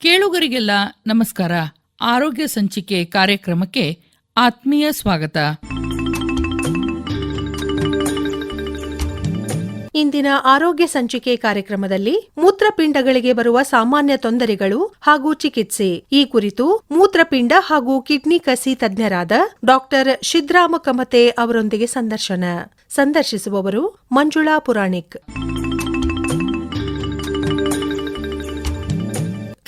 ಕೇಳುಗರಿಗೆಲ್ಲ ನಮಸ್ಕಾರ. ಆರೋಗ್ಯ ಸಂಚಿಕೆ ಕಾರ್ಯಕ್ರಮಕ್ಕೆ ಆತ್ಮೀಯ ಸ್ವಾಗತ. ಇಂದಿನ ಆರೋಗ್ಯ ಸಂಚಿಕೆ ಕಾರ್ಯಕ್ರಮದಲ್ಲಿ ಮೂತ್ರಪಿಂಡಗಳಿಗೆ ಬರುವ ಸಾಮಾನ್ಯ ತೊಂದರೆಗಳು ಹಾಗೂ ಚಿಕಿತ್ಸೆ. ಈ ಕುರಿತು ಮೂತ್ರಪಿಂಡ ಹಾಗೂ ಕಿಡ್ನಿ ಕಸಿ ತಜ್ಞರಾದ ಡಾಕ್ಟರ್ ಶಿದ್ರಾಮ ಕಮತೆ ಅವರೊಂದಿಗೆ ಸಂದರ್ಶನ. ಸಂದರ್ಶಿಸುವವರು ಮಂಜುಳಾ ಪುರಾಣಿಕ್.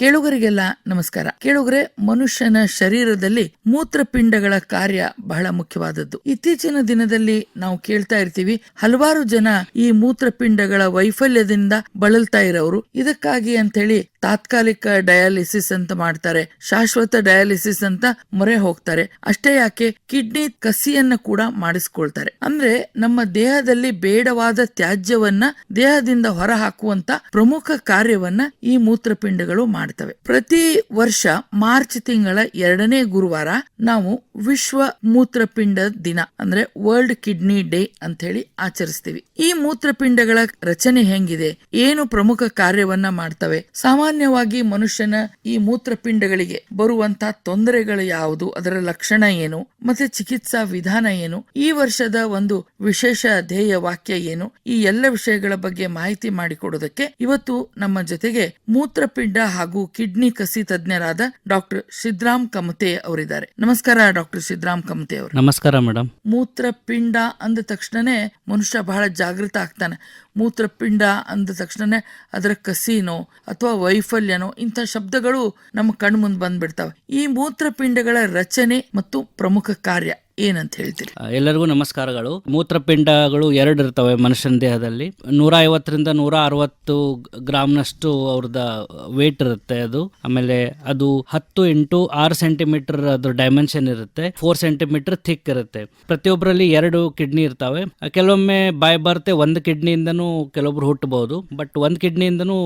ಕೇಳುಗರಿಗೆಲ್ಲ ನಮಸ್ಕಾರ. ಕೇಳುಗರೆ, ಮನುಷ್ಯನ ಶರೀರದಲ್ಲಿ ಮೂತ್ರಪಿಂಡಗಳ ಕಾರ್ಯ ಬಹಳ ಮುಖ್ಯವಾದದ್ದು. ಇತ್ತೀಚಿನ ದಿನದಲ್ಲಿ ನಾವು ಕೇಳ್ತಾ ಇರ್ತೀವಿ, ಹಲವಾರು ಜನ ಈ ಮೂತ್ರಪಿಂಡಗಳ ವೈಫಲ್ಯದಿಂದ ಬಳಲ್ತಾ ಇರೋರು ಇದಕ್ಕಾಗಿ ಅಂತ ಹೇಳಿ ತಾತ್ಕಾಲಿಕ ಡಯಾಲಿಸಿಸ್ ಅಂತ ಮಾಡ್ತಾರೆ, ಶಾಶ್ವತ ಡಯಾಲಿಸಿಸ್ ಅಂತ ಮೊರೆ ಹೋಗ್ತಾರೆ. ಅಷ್ಟೇ ಯಾಕೆ, ಕಿಡ್ನಿ ಕಸಿಯನ್ನ ಕೂಡ ಮಾಡಿಸ್ಕೊಳ್ತಾರೆ. ಅಂದ್ರೆ ನಮ್ಮ ದೇಹದಲ್ಲಿ ಬೇಡವಾದ ತ್ಯಾಜ್ಯವನ್ನ ದೇಹದಿಂದ ಹೊರ ಹಾಕುವಂತ ಪ್ರಮುಖ ಕಾರ್ಯವನ್ನ ಈ ಮೂತ್ರಪಿಂಡಗಳು ಮಾಡ್ತವೆ. ಪ್ರತಿ ವರ್ಷ ಮಾರ್ಚ್ ತಿಂಗಳ ಎರಡನೇ ಗುರುವಾರ ನಾವು ವಿಶ್ವ ಮೂತ್ರಪಿಂಡ ದಿನ, ಅಂದ್ರೆ ವರ್ಲ್ಡ್ ಕಿಡ್ನಿ ಡೇ ಅಂತ ಹೇಳಿ ಆಚರಿಸ್ತೀವಿ. ಈ ಮೂತ್ರಪಿಂಡಗಳ ರಚನೆ ಹೆಂಗಿದೆ? ಏನು ಪ್ರಮುಖ ಕಾರ್ಯವನ್ನ ಮಾಡ್ತವೆ? ಸಾಮಾನ್ಯವಾಗಿ ಮನುಷ್ಯನ ಈ ಮೂತ್ರಪಿಂಡಗಳಿಗೆ ಬರುವಂತಹ ತೊಂದರೆಗಳು ಯಾವುದು? ಅದರ ಲಕ್ಷಣ ಏನು? ಮತ್ತೆ ಚಿಕಿತ್ಸಾ ವಿಧಾನ ಏನು? ಈ ವರ್ಷದ ಒಂದು ವಿಶೇಷ ಧ್ಯೇಯ ವಾಕ್ಯ ಏನು? ಈ ಎಲ್ಲ ವಿಷಯಗಳ ಬಗ್ಗೆ ಮಾಹಿತಿ ಮಾಡಿಕೊಡೋದಕ್ಕೆ ಇವತ್ತು ನಮ್ಮ ಜೊತೆಗೆ ಮೂತ್ರಪಿಂಡ ಹಾಗೂ ಕಿಡ್ನಿ ಕಸಿ ತಜ್ಞರಾದ ಡಾಕ್ಟರ್ ಸಿದ್ರಾಮ್ ಕಮತೆ ಅವರಿದ್ದಾರೆ. ನಮಸ್ಕಾರ ಡಾಕ್ಟರ್ ಸಿದ್ರಾಮ್ ಕಮತೆ ಅವರು. ನಮಸ್ಕಾರ ಮೇಡಮ್ ಮೂತ್ರಪಿಂಡ ಅಂದ ತಕ್ಷಣನೇ ಮನುಷ್ಯ ಬಹಳ ಜಾಗೃತ ಆಗ್ತಾನೆ. ಮೂತ್ರಪಿಂಡ ಅಂದ ತಕ್ಷಣನೇ ಅದರ ಕಸಿನೋ ಅಥವಾ ವೈಫಲ್ಯನೋ ಇಂಥ ಶಬ್ದಗಳು ನಮ್ಮ ಕಣ್ಮುಂದ್ ಬಂದ್ಬಿಡ್ತಾವೆ. ಈ ಮೂತ್ರಪಿಂಡಗಳ ರಚನೆ ಮತ್ತು ಪ್ರಮುಖ ಕಾರ್ಯ. ಏನಂತ ಹೇಳ್ತೀರಿ? ಎಲ್ಲರಿಗೂ ನಮಸ್ಕಾರಗಳು. ಮೂತ್ರಪಿಂಡಗಳು ಎರಡು ಇರ್ತವೆ ಮನುಷ್ಯನ ದೇಹದಲ್ಲಿ. ನೂರ ಐವತ್ತರಿಂದ ನೂರ ಅರವತ್ತು ಗ್ರಾಮ್ನಷ್ಟು ಅವ್ರದ ವೇಟ್ ಇರುತ್ತೆ ಅದು. ಆಮೇಲೆ ಅದು ಹತ್ತು ಇಂಟು ಆರು ಸೆಂಟಿಮೀಟರ್ ಅದು ಡೈಮೆನ್ಷನ್ ಇರುತ್ತೆ. ಫೋರ್ ಸೆಂಟಿಮೀಟರ್ ಥಿಕ್ ಇರುತ್ತೆ. ಪ್ರತಿಯೊಬ್ಬರಲ್ಲಿ ಎರಡು ಕಿಡ್ನಿ ಇರ್ತವೆ. ಕೆಲವೊಮ್ಮೆ ಬಾಯ್ ಬರ್ತೆ ಒಂದು ಕಿಡ್ನಿಯಿಂದನೂ ಕೆಲವೊಬ್ರು ಹುಟ್ಟಬಹುದು ಬಟ್ ಒಂದು ಕಿಡ್ನಿಯಿಂದನೂ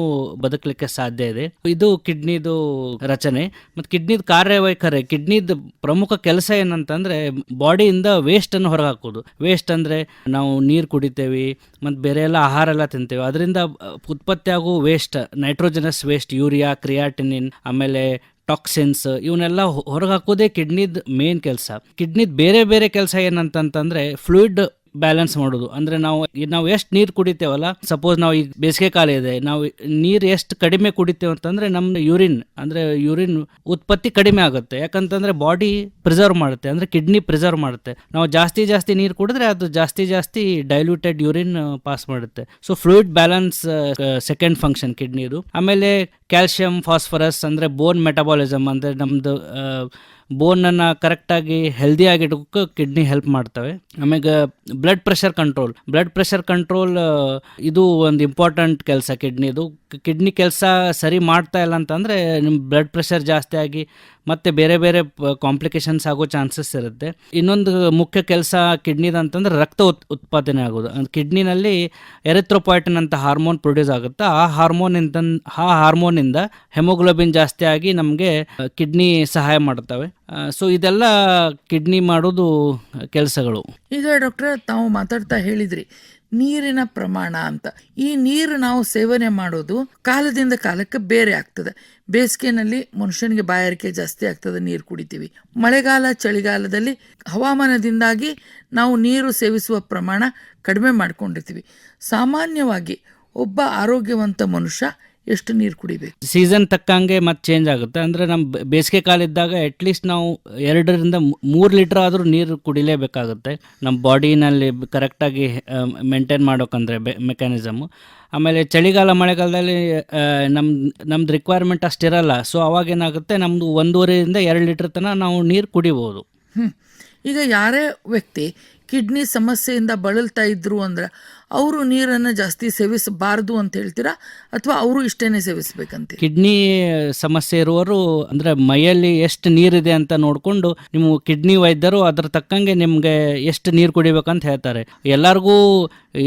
ಬದುಕಲಿಕ್ಕೆ ಸಾಧ್ಯ ಇದೆ. ಇದು ಕಿಡ್ನಿದು ರಚನೆ. ಮತ್ತು ಕಿಡ್ನಿದ ಕಾರ್ಯವೈಖರಿ. ಕಿಡ್ನಿದ ಪ್ರಮುಖ ಕೆಲಸ ಏನಂತಂದ್ರೆ ಬಾಡಿಯಿಂದ ವೇಸ್ಟ್ ಅನ್ನು ಹೊರಗೆ ಹಾಕೋದು ವೇಸ್ಟ್ ಅಂದರೆ ನಾವು ನೀರು ಕುಡಿತೇವೆ, ಮತ್ತು ಬೇರೆ ಎಲ್ಲ ಆಹಾರ ಎಲ್ಲ ತಿಂತೇವೆ. ಅದರಿಂದ ಉತ್ಪತ್ತಿ ಆಗೋ waste nitrogenous waste urea creatinine ಆಮೇಲೆ ಟಾಕ್ಸಿನ್ಸ್ ಇವನ್ನೆಲ್ಲ ಹೊರಗೆ ಹಾಕೋದೇ ಕಿಡ್ನಿದ್ ಮೇನ್ ಕೆಲಸ. ಕಿಡ್ನಿದ್ ಬೇರೆ ಬೇರೆ ಕೆಲಸ ಏನಂತಂತಂದ್ರೆ ಫ್ಲೂಯಿಡ್ ಬ್ಯಾಲೆನ್ಸ್ ಮಾಡೋದು. ಅಂದ್ರೆ ನಾವು ನಾವು ಎಷ್ಟು ನೀರು ಕುಡಿತೇವಲ್ಲ ಸಪೋಸ್ ನಾವು ಈಗ ಬೇಸಿಗೆ ಕಾಲ ಇದೆ, ನಾವು ನೀರು ಎಷ್ಟು ಕಡಿಮೆ ಕುಡಿತೇವೆ ಅಂತಂದ್ರೆ ನಮ್ಮ ಯೂರಿನ್ ಅಂದ್ರೆ ಯೂರಿನ್ ಉತ್ಪತ್ತಿ ಕಡಿಮೆ ಆಗುತ್ತೆ. ಯಾಕಂತಂದ್ರೆ ಬಾಡಿ ಪ್ರಿಸರ್ವ್ ಮಾಡುತ್ತೆ, ಅಂದ್ರೆ ಕಿಡ್ನಿ ಪ್ರಿಸರ್ವ್ ಮಾಡುತ್ತೆ. ನಾವು ಜಾಸ್ತಿ ಜಾಸ್ತಿ ನೀರು ಕುಡಿದ್ರೆ ಅದು ಜಾಸ್ತಿ ಜಾಸ್ತಿ ಡೈಲ್ಯೂಟೆಡ್ ಯೂರಿನ್ ಪಾಸ್ ಮಾಡುತ್ತೆ. So fluid balance second function ಕಿಡ್ನಿದು ಆಮೇಲೆ ಕ್ಯಾಲ್ಸಿಯಂ ಫಾಸ್ಫರಸ್ ಅಂದ್ರೆ ಬೋನ್ ಮೆಟಬಾಲಿಸಮ್ ಅಂದ್ರೆ ನಮ್ದು ಬೋನನ್ನು ಕರೆಕ್ಟಾಗಿ ಹೆಲ್ದಿಯಾಗಿ ಇಟ್ಕೋಕೆ ಕಿಡ್ನಿ ಹೆಲ್ಪ್ ಮಾಡ್ತವೆ. ಆಮೇಲೆ blood pressure control blood pressure control ಇದು ಒಂದು ಇಂಪಾರ್ಟೆಂಟ್ ಕೆಲಸ ಕಿಡ್ನಿದು ಕಿಡ್ನಿ ಕೆಲಸ ಸರಿ ಮಾಡ್ತಾ ಇಲ್ಲ ಅಂತಂದರೆ ನಿಮ್ಮ ಬ್ಲಡ್ ಪ್ರೆಷರ್ ಜಾಸ್ತಿ ಆಗಿ ಮತ್ತೆ ಬೇರೆ ಬೇರೆ ಕಾಂಪ್ಲಿಕೇಶನ್ಸ್ ಆಗೋ ಚಾನ್ಸಸ್ ಇರುತ್ತೆ. ಇನ್ನೊಂದು ಮುಖ್ಯ ಕೆಲಸ ಕಿಡ್ನಿದ ಅಂತಂದ್ರೆ ರಕ್ತ ಉತ್, ಉತ್ಪಾದನೆ ಆಗೋದು. ಕಿಡ್ನಿನಲ್ಲಿ ಎರೆಥ್ರೋಪಾಯ್ಟನ್ ಅಂತ ಹಾರ್ಮೋನ್ ಪ್ರೊಡ್ಯೂಸ್ ಆಗುತ್ತೆ. ಆ ಹಾರ್ಮೋನ್ ಆ ಹಾರ್ಮೋನಿಂದ ಹೆಮೋಗ್ಲೋಬಿನ್ ಜಾಸ್ತಿ ಆಗಿ ನಮಗೆ ಕಿಡ್ನಿ ಸಹಾಯ ಮಾಡ್ತವೆ ಸೊ ಇದೆಲ್ಲ ಕಿಡ್ನಿ ಮಾಡೋದು ಕೆಲಸಗಳು. ಈಗ ಡಾಕ್ಟರ್, ತಾವು ಮಾತಾಡ್ತಾ ಹೇಳಿದ್ರಿ ನೀರಿನ ಪ್ರಮಾಣ ಅಂತ. ಈ ನೀರು ನಾವು ಸೇವನೆ ಮಾಡೋದು ಕಾಲದಿಂದ ಕಾಲಕ್ಕೆ ಬೇರೆ ಆಗ್ತದೆ. ಬೇಸಿಗೆನಲ್ಲಿ ಮನುಷ್ಯನಿಗೆ ಬಾಯಾರಿಕೆ ಜಾಸ್ತಿ ಆಗ್ತದೆ, ನೀರು ಕುಡಿತೀವಿ. ಮಳೆಗಾಲ, ಚಳಿಗಾಲದಲ್ಲಿ ಹವಾಮಾನದಿಂದಾಗಿ ನಾವು ನೀರು ಸೇವಿಸುವ ಪ್ರಮಾಣ ಕಡಿಮೆ ಮಾಡ್ಕೊಂಡಿರ್ತೀವಿ. ಸಾಮಾನ್ಯವಾಗಿ ಒಬ್ಬ ಆರೋಗ್ಯವಂತ ಮನುಷ್ಯ ಎಷ್ಟು ನೀರು ಕುಡಿಬೇಕು? ಸೀಸನ್ ತಕ್ಕಂಗೆ ಮತ್ತೆ ಚೇಂಜ್ ಆಗುತ್ತೆ. ಅಂದರೆ ನಮ್ಮ ಬೇಸಿಗೆ ಕಾಲ ಇದ್ದಾಗ ಅಟ್ಲೀಸ್ಟ್ ನಾವು ಎರಡರಿಂದ ಮೂರು ಲೀಟ್ರ್ ಆದರೂ ನೀರು ಕುಡಿಲೇಬೇಕಾಗುತ್ತೆ. ನಮ್ಮ ಬಾಡಿನಲ್ಲಿ ಕರೆಕ್ಟಾಗಿ ಮೇಂಟೈನ್ ಮಾಡೋಕಂದ್ರೆ ಬೆ ಮೆಕ್ಯಾನಿಸಮು ಆಮೇಲೆ ಚಳಿಗಾಲ ಮಳೆಗಾಲದಲ್ಲಿ ನಮ್ಮ ನಮ್ದು ರಿಕ್ವೈರ್ಮೆಂಟ್ ಅಷ್ಟಿರಲ್ಲ. ಸೊ ಅವಾಗೇನಾಗುತ್ತೆ? ನಮ್ಮದು ಒಂದೂವರೆಯಿಂದ ಎರಡು ಲೀಟ್ರ್ ತನಕ ನಾವು ನೀರು ಕುಡಿಬೋದು. ಈಗ ಯಾರೇ ವ್ಯಕ್ತಿ ಕಿಡ್ನಿ ಸಮಸ್ಯೆಯಿಂದ ಬಳಲ್ತಾ ಇದ್ರು ಅಂದ್ರೆ ಅವರು ನೀರನ್ನು ಜಾಸ್ತಿ ಸೇವಿಸಬಾರದು ಅಂತ ಹೇಳ್ತೀರಾ? ಅಥವಾ ಅವರು ಇಷ್ಟೇನೆ ಸೇವಿಸ್ಬೇಕಂತ ಕಿಡ್ನಿ ಸಮಸ್ಯೆ ಇರುವವರು ಅಂದರೆ ಮೈಯಲ್ಲಿ ಎಷ್ಟು ನೀರಿದೆ ಅಂತ ನೋಡಿಕೊಂಡು ನಿಮ್ಮ ಕಿಡ್ನಿ ವೈದ್ಯರು ಅದ್ರ ತಕ್ಕಂಗೆ ನಿಮಗೆ ಎಷ್ಟು ನೀರು ಕುಡಿಬೇಕಂತ ಹೇಳ್ತಾರೆ. ಎಲ್ಲರಿಗೂ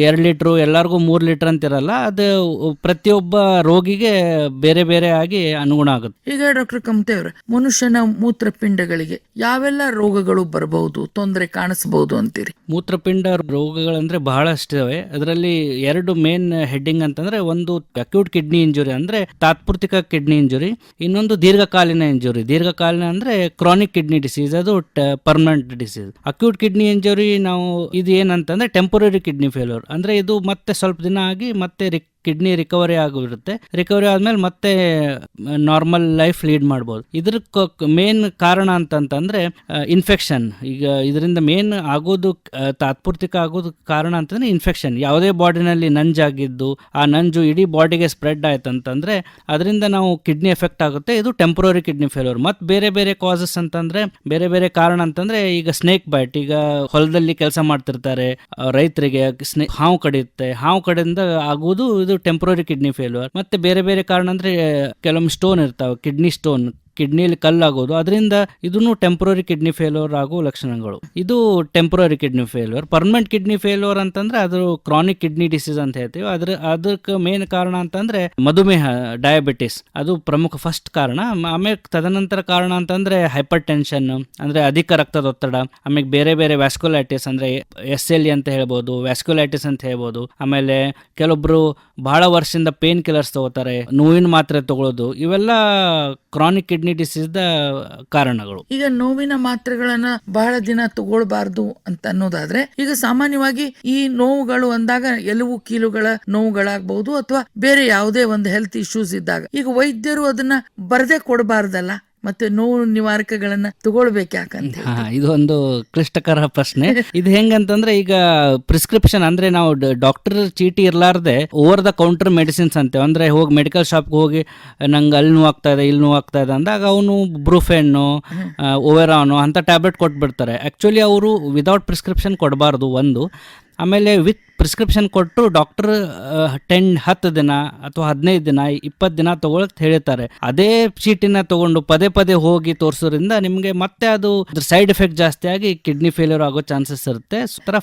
ಎರಡು ಲೀಟ್ರು ಎಲ್ಲರಿಗೂ ಮೂರು ಲೀಟ್ರ್ ಅಂತಿರಲ್ಲ ಅದು ಪ್ರತಿಯೊಬ್ಬ ರೋಗಿಗೆ ಬೇರೆ ಬೇರೆ ಆಗಿ ಅನುಗುಣ ಆಗುತ್ತೆ. ಈಗ ಡಾಕ್ಟರ್ ಕಮತೆ ಅವ್ರೆ ಮನುಷ್ಯನ ಮೂತ್ರಪಿಂಡಗಳಿಗೆ ಯಾವೆಲ್ಲ ರೋಗಗಳು ಬರಬಹುದು ತೊಂದರೆ ಕಾಣಿಸಬಹುದು ಅಂತೀರಿ? ಮೂತ್ರಪಿಂಡ ರೋಗಗಳಂದ್ರೆ ಬಹಳಷ್ಟಿವೆ. ಅದರಲ್ಲಿ ಎರಡು ಮೇನ್ ಹೆಡ್ಡಿಂಗ್ ಅಂತಂದ್ರೆ ಒಂದು ಅಕ್ಯೂಟ್ ಕಿಡ್ನಿ ಇಂಜುರಿ ಅಂದ್ರೆ ತಾತ್ಪೂರ್ತಿಕ ಕಿಡ್ನಿ ಇಂಜುರಿ ಇನ್ನೊಂದು ದೀರ್ಘಕಾಲೀನ ಇಂಜುರಿ ದೀರ್ಘಕಾಲೀನ ಅಂದ್ರೆ ಕ್ರಾನಿಕ್ ಕಿಡ್ನಿ ಡಿಸೀಸ್ ಅದು permanent disease acute kidney injury ನಾವು ಇದು ಏನಂತಂದ್ರೆ ಟೆಂಪರರಿ ಕಿಡ್ನಿ ಫೇಲ್ಯೂರ್ ಅಂದ್ರೆ ಇದು ಮತ್ತೆ ಸ್ವಲ್ಪ ದಿನ ಆಗಿ ಮತ್ತೆ ಕಿಡ್ನಿ ರಿಕವರಿ ಆಗಿರುತ್ತೆ ರಿಕವರಿ ಆದ್ಮೇಲೆ ಮತ್ತೆ ನಾರ್ಮಲ್ ಲೈಫ್ ಲೀಡ್ ಮಾಡ್ಬೋದು. ಇದ್ರ ಮೇನ್ ಕಾರಣ ಅಂತಂತಂದ್ರೆ ಇನ್ಫೆಕ್ಷನ್ ಈಗ ಇದರಿಂದ ಮೇನ್ ಆಗೋದು ತಾತ್ಪೂರ್ತಿಕ ಆಗೋದು ಕಾರಣ ಅಂತಂದ್ರೆ ಇನ್ಫೆಕ್ಷನ್ ಯಾವುದೇ ಬಾಡಿನಲ್ಲಿ ನಂಜಾಗಿದ್ದು, ಆ ನಂಜು ಇಡೀ ಬಾಡಿಗೆ ಸ್ಪ್ರೆಡ್ ಆಯ್ತು ಅಂತಂದ್ರೆ ಅದರಿಂದ ನಾವು ಕಿಡ್ನಿ ಎಫೆಕ್ಟ್ ಆಗುತ್ತೆ. ಇದು ಟೆಂಪ್ರರಿ ಕಿಡ್ನಿ ಫೇಲ್ಯೂರ್ ಮತ್ತು ಬೇರೆ ಬೇರೆ ಕಾಸಸ್ ಅಂತಂದ್ರೆ, ಬೇರೆ ಬೇರೆ ಕಾರಣ ಅಂತಂದ್ರೆ, ಈಗ ಸ್ನೇಕ್ ಬೈಟ್ ಈಗ ಹೊಲದಲ್ಲಿ ಕೆಲಸ ಮಾಡ್ತಿರ್ತಾರೆ ರೈತರಿಗೆ ಹಾವು ಕಡಿಯುತ್ತೆ. ಹಾವು ಕಡೆಯಿಂದ ಆಗುವುದು ಇದು ಟೆಂಪ್ರರಿ ಕಿಡ್ನಿ ಫೇಲ್ಯೂರ್ ಮತ್ತೆ ಬೇರೆ ಬೇರೆ ಕಾರಣ ಅಂದ್ರೆ ಕೆಲವೊಮ್ಮೆ ಸ್ಟೋನ್ ಇರ್ತಾವೆ ಕಿಡ್ನಿ ಸ್ಟೋನ್ ಕಿಡ್ನಿಲಿ ಕಲ್ಲಾಗೋದು. ಅದರಿಂದ ಇದನ್ನು ಟೆಂಪ್ರರಿ ಕಿಡ್ನಿ ಫೇಲ್ಯೂರ್ ಆಗೋ ಲಕ್ಷಣಗಳು. ಇದು temporary kidney failure permanent kidney failure ಅಂತಂದ್ರೆ ಅದು ಕ್ರಾನಿಕ್ ಕಿಡ್ನಿ ಡಿಸೀಸ್ ಅಂತ ಹೇಳ್ತೀವಿ. ಅದ್ರ, ಅದಕ್ಕೆ ಮೇನ್ ಕಾರಣ ಅಂತಂದ್ರೆ ಮಧುಮೇಹ ಡಯಾಬಿಟಿಸ್ ಅದು ಪ್ರಮುಖ ಫಸ್ಟ್ ಕಾರಣ. ಆಮೇಲೆ ತದನಂತರ ಕಾರಣ ಅಂತಂದ್ರೆ ಹೈಪರ್ ಟೆನ್ಷನ್ ಅಂದ್ರೆ ಅಧಿಕ ರಕ್ತದೊತ್ತಡ. ಆಮೇಲೆ ಬೇರೆ ಬೇರೆ ವ್ಯಾಸ್ಕುಲೈಟಿಸ್ ಅಂದ್ರೆ ಎಸ್ ಎಲ್ ಇ ಅಂತ ಹೇಳ್ಬೋದು ವ್ಯಾಸ್ಕುಲೈಟಿಸ್ ಅಂತ ಹೇಳ್ಬೋದು. ಆಮೇಲೆ ಕೆಲವೊಬ್ರು ಬಹಳ ವರ್ಷದಿಂದ ಪೇನ್ ಕಿಲ್ಲರ್ಸ್ ತಗೋತಾರೆ. ನೋವಿನ ಮಾತ್ರೆ ತಗೊಳ್ಳೋದು ಇವೆಲ್ಲ ಕ್ರಾನಿಕ್ ಕಿಡ್ನಿ ಡಿಸೀಸ್ ದ ಕಾರಣಗಳು. ಈಗ ನೋವಿನ ಮಾತ್ರೆಗಳನ್ನ ಬಹಳ ದಿನ ತಗೊಳ್ಬಾರ್ದು ಅಂತ ಅನ್ನೋದಾದ್ರೆ, ಈಗ ಸಾಮಾನ್ಯವಾಗಿ ಈ ನೋವುಗಳು ಅಂದಾಗ ಎಲುವು ಕೀಲುಗಳ ನೋವುಗಳಾಗಬಹುದು ಅಥವಾ ಬೇರೆ ಯಾವುದೇ ಒಂದು ಹೆಲ್ತ್ ಇಶ್ಯೂಸ್ ಇದ್ದಾಗ. ಈಗ ವೈದ್ಯರು ಅದನ್ನ ಬರದೇ ಕೊಡಬಾರ್ದಲ್ಲ? ಮತ್ತೆ ನೋವು ನಿವಾರಕಗಳನ್ನ ತಗೊಳ್ಬೇಕು ಯಾಕಂತ. ಇದು ಒಂದು ಕ್ಲಿಷ್ಟಕರ ಪ್ರಶ್ನೆ. ಇದು ಹೆಂಗಂತಂದ್ರೆ ಈಗ ಪ್ರಿಸ್ಕ್ರಿಪ್ಷನ್ ಅಂದ್ರೆ ನಾವು ಡಾಕ್ಟರ್ ಚೀಟಿ ಇರ್ಲಾರ್ದೆ ಓವರ್ ದ ಕೌಂಟರ್ ಮೆಡಿಸಿನ್ಸ್ ಅಂತೆ. ಅಂದ್ರೆ ಹೋಗಿ ಮೆಡಿಕಲ್ ಶಾಪ್ಗೆ ಹೋಗಿ ನಂಗೆ ಅಲ್ಲಿ ನೋವಾಗ್ತಾ ಇದೆ ಇಲ್ಲಿ ನೋವಾಗ್ತಾ ಇದೆ ಅಂದಾಗ ಅವನು ಬ್ರೂಫೆನ್ನು ಓವೆರಾನು ಅಂತ ಟ್ಯಾಬ್ಲೆಟ್ ಕೊಟ್ಬಿಡ್ತಾರೆ. ಆ್ಯಕ್ಚುಲಿ ಅವರು ವಿದೌಟ್ ಪ್ರಿಸ್ಕ್ರಿಪ್ಷನ್ ಕೊಡಬಾರ್ದು ಒಂದು. ಆಮೇಲೆ ವಿತ್ ಪ್ರಿಸ್ಕ್ರಿಪ್ಷನ್ ಕೊಟ್ಟು ಡಾಕ್ಟರ್ ಟೆನ್ ಹತ್ತು ದಿನ ಅಥವಾ ಹದಿನೈದು ದಿನ ಇಪ್ಪತ್ತು ದಿನ ತಗೊಳಕ್ ಹೇಳ್ತಾರೆ. ಅದೇ ಚೀಟಿನ ತಗೊಂಡು ಪದೇ ಪದೇ ಹೋಗಿ ತೋರಿಸೋದ್ರಿಂದ ನಿಮಗೆ ಮತ್ತೆ ಅದು ಸೈಡ್ ಎಫೆಕ್ಟ್ ಜಾಸ್ತಿ ಆಗಿ ಕಿಡ್ನಿ ಫೇಲ್ಯೂರ್ ಆಗೋ ಚಾನ್ಸಸ್ ಇರುತ್ತೆ.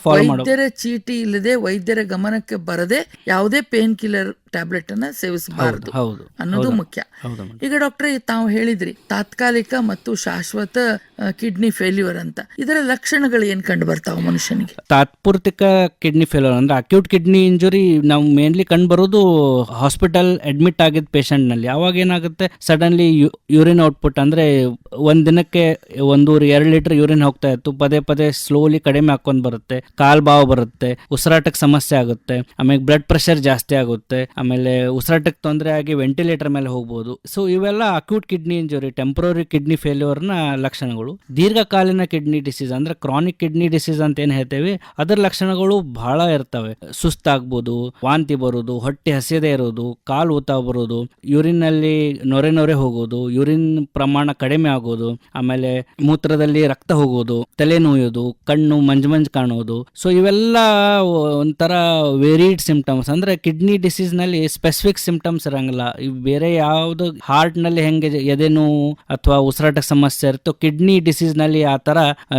ಫಾಲೋ ವೈದ್ಯರ ಚೀಟಿ ಇಲ್ಲದೆ ವೈದ್ಯರ ಗಮನಕ್ಕೆ ಬರದೆ ಯಾವುದೇ ಪೇನ್ ಕಿಲ್ಲರ್ ಟ್ಯಾಬ್ಲೆಟ್ ಅನ್ನ ಸೇವಿಸಬಾರದು. ಹೌದು ಅನ್ನೋದು ಮುಖ್ಯ. ಹೌದು ಈಗ ಡಾಕ್ಟರ್ ತಾವು ಹೇಳಿದ್ರಿ ತಾತ್ಕಾಲಿಕ ಮತ್ತು ಶಾಶ್ವತ ಕಿಡ್ನಿ ಫೇಲ್ಯೂರ್ ಅಂತ. ಇದರ ಲಕ್ಷಣಗಳು ಏನ್ ಕಂಡು ಬರ್ತಾವ ಮನುಷ್ಯನಿಗೆ? ತಾತ್ಪೂರ್ತಿಕ ಕಿಡ್ನಿ ಫೇಲ್ಯೂರ್ ಅಂದ್ರೆ ಅಕ್ಯೂಟ್ ಕಿಡ್ನಿ ಇಂಜುರಿ ನಾವು ಮೇನ್ಲಿ ಕಂಡು ಬರೋದು ಹಾಸ್ಪಿಟಲ್ ಅಡ್ಮಿಟ್ ಆಗಿದ್ದ ಪೇಷಂಟ್ನಲ್ಲಿ ನಲ್ಲಿ. ಅವಾಗ ಏನಾಗುತ್ತೆ? ಸಡನ್ಲಿ ಯೂರಿನ್ ಔಟ್ಪುಟ್ ಅಂದ್ರೆ ಒಂದ್ ದಿನಕ್ಕೆ ಒಂದೂರು ಎರಡು ಲೀಟರ್ ಯೂರಿನ್ ಹೋಗ್ತಾ ಇತ್ತು. ಪದೇ ಪದೇ ಸ್ಲೋಲಿ ಕಡಿಮೆ ಹಾಕೊಂಡ್ ಬರುತ್ತೆ. ಕಾಲ್ ಬಾವು ಬರುತ್ತೆ. ಉಸಿರಾಟಕ್ಕೆ ಸಮಸ್ಯೆ ಆಗುತ್ತೆ. ಆಮೇಲೆ ಬ್ಲಡ್ ಪ್ರೆಷರ್ ಜಾಸ್ತಿ ಆಗುತ್ತೆ. ಆಮೇಲೆ ಉಸಿರಾಟಕ್ಕೆ ತೊಂದರೆ ಆಗಿ ವೆಂಟಿಲೇಟರ್ ಮೇಲೆ ಹೋಗ್ಬೋದು. ಸೊ ಇವೆಲ್ಲ acute kidney injury temporary kidney ಫೇಲ್ಯೂರ್ನ ಲಕ್ಷಣಗಳು. ದೀರ್ಘಕಾಲೀನ ಕಿಡ್ನಿ ಡಿಸೀಸ್ ಅಂದ್ರೆ ಕ್ರಾನಿಕ್ ಕಿಡ್ನಿ ಡಿಸೀಸ್ ಅಂತ ಏನು ಹೇಳ್ತೇವೆ? ಅದರ ಲಕ್ಷಣಗಳು ಬಹಳ ಇರ್ತವೆ. ಸುಸ್ತಾಗ್ಬೋದು, ವಾಂತಿ ಬರೋದು ಹೊಟ್ಟೆ ಹಸಿಯದೇ ಇರೋದು ಕಾಲು ಊತ ಬರೋದು ಯೂರಿನ್ನಲ್ಲಿ ನೊರೆ ನೊರೆ ಹೋಗೋದು, ಯೂರಿನ್ ಪ್ರಮಾಣ ಕಡಿಮೆ ಆಗೋದು, ಆಮೇಲೆ ಮೂತ್ರದಲ್ಲಿ ರಕ್ತ ಹೋಗೋದು, ತಲೆ ನೋಯೋದು, ಕಣ್ಣು ಮಂಜು ಮಂಜು ಕಾಣೋದು. ಸೊ ಇವೆಲ್ಲ ಒಂಥರ ವೇರಿಡ್ ಸಿಂಪ್ಟಮ್ಸ್ ಅಂದ್ರೆ ಕಿಡ್ನಿ ಡಿಸೀಸ್ನಲ್ಲಿ ಸ್ಪೆಸಿಫಿಕ್ ಸಿಂಪ್ಟಮ್ಸ್ ಇರಂಗಿಲ್ಲ ಬೇರೆ ಯಾವ್ದು ಹಾರ್ಟ್ನಲ್ಲಿ ಹೆಂಗೆ ಎದೆ ನೋವು ಅಥವಾ ಉಸಿರಾಟಕ್ಕೆ ಸಮಸ್ಯೆ ಇರುತ್ತೋ, ಕಿಡ್ನಿ ಡಿಸೀಸ್ನಲ್ಲಿ ಆ ತರ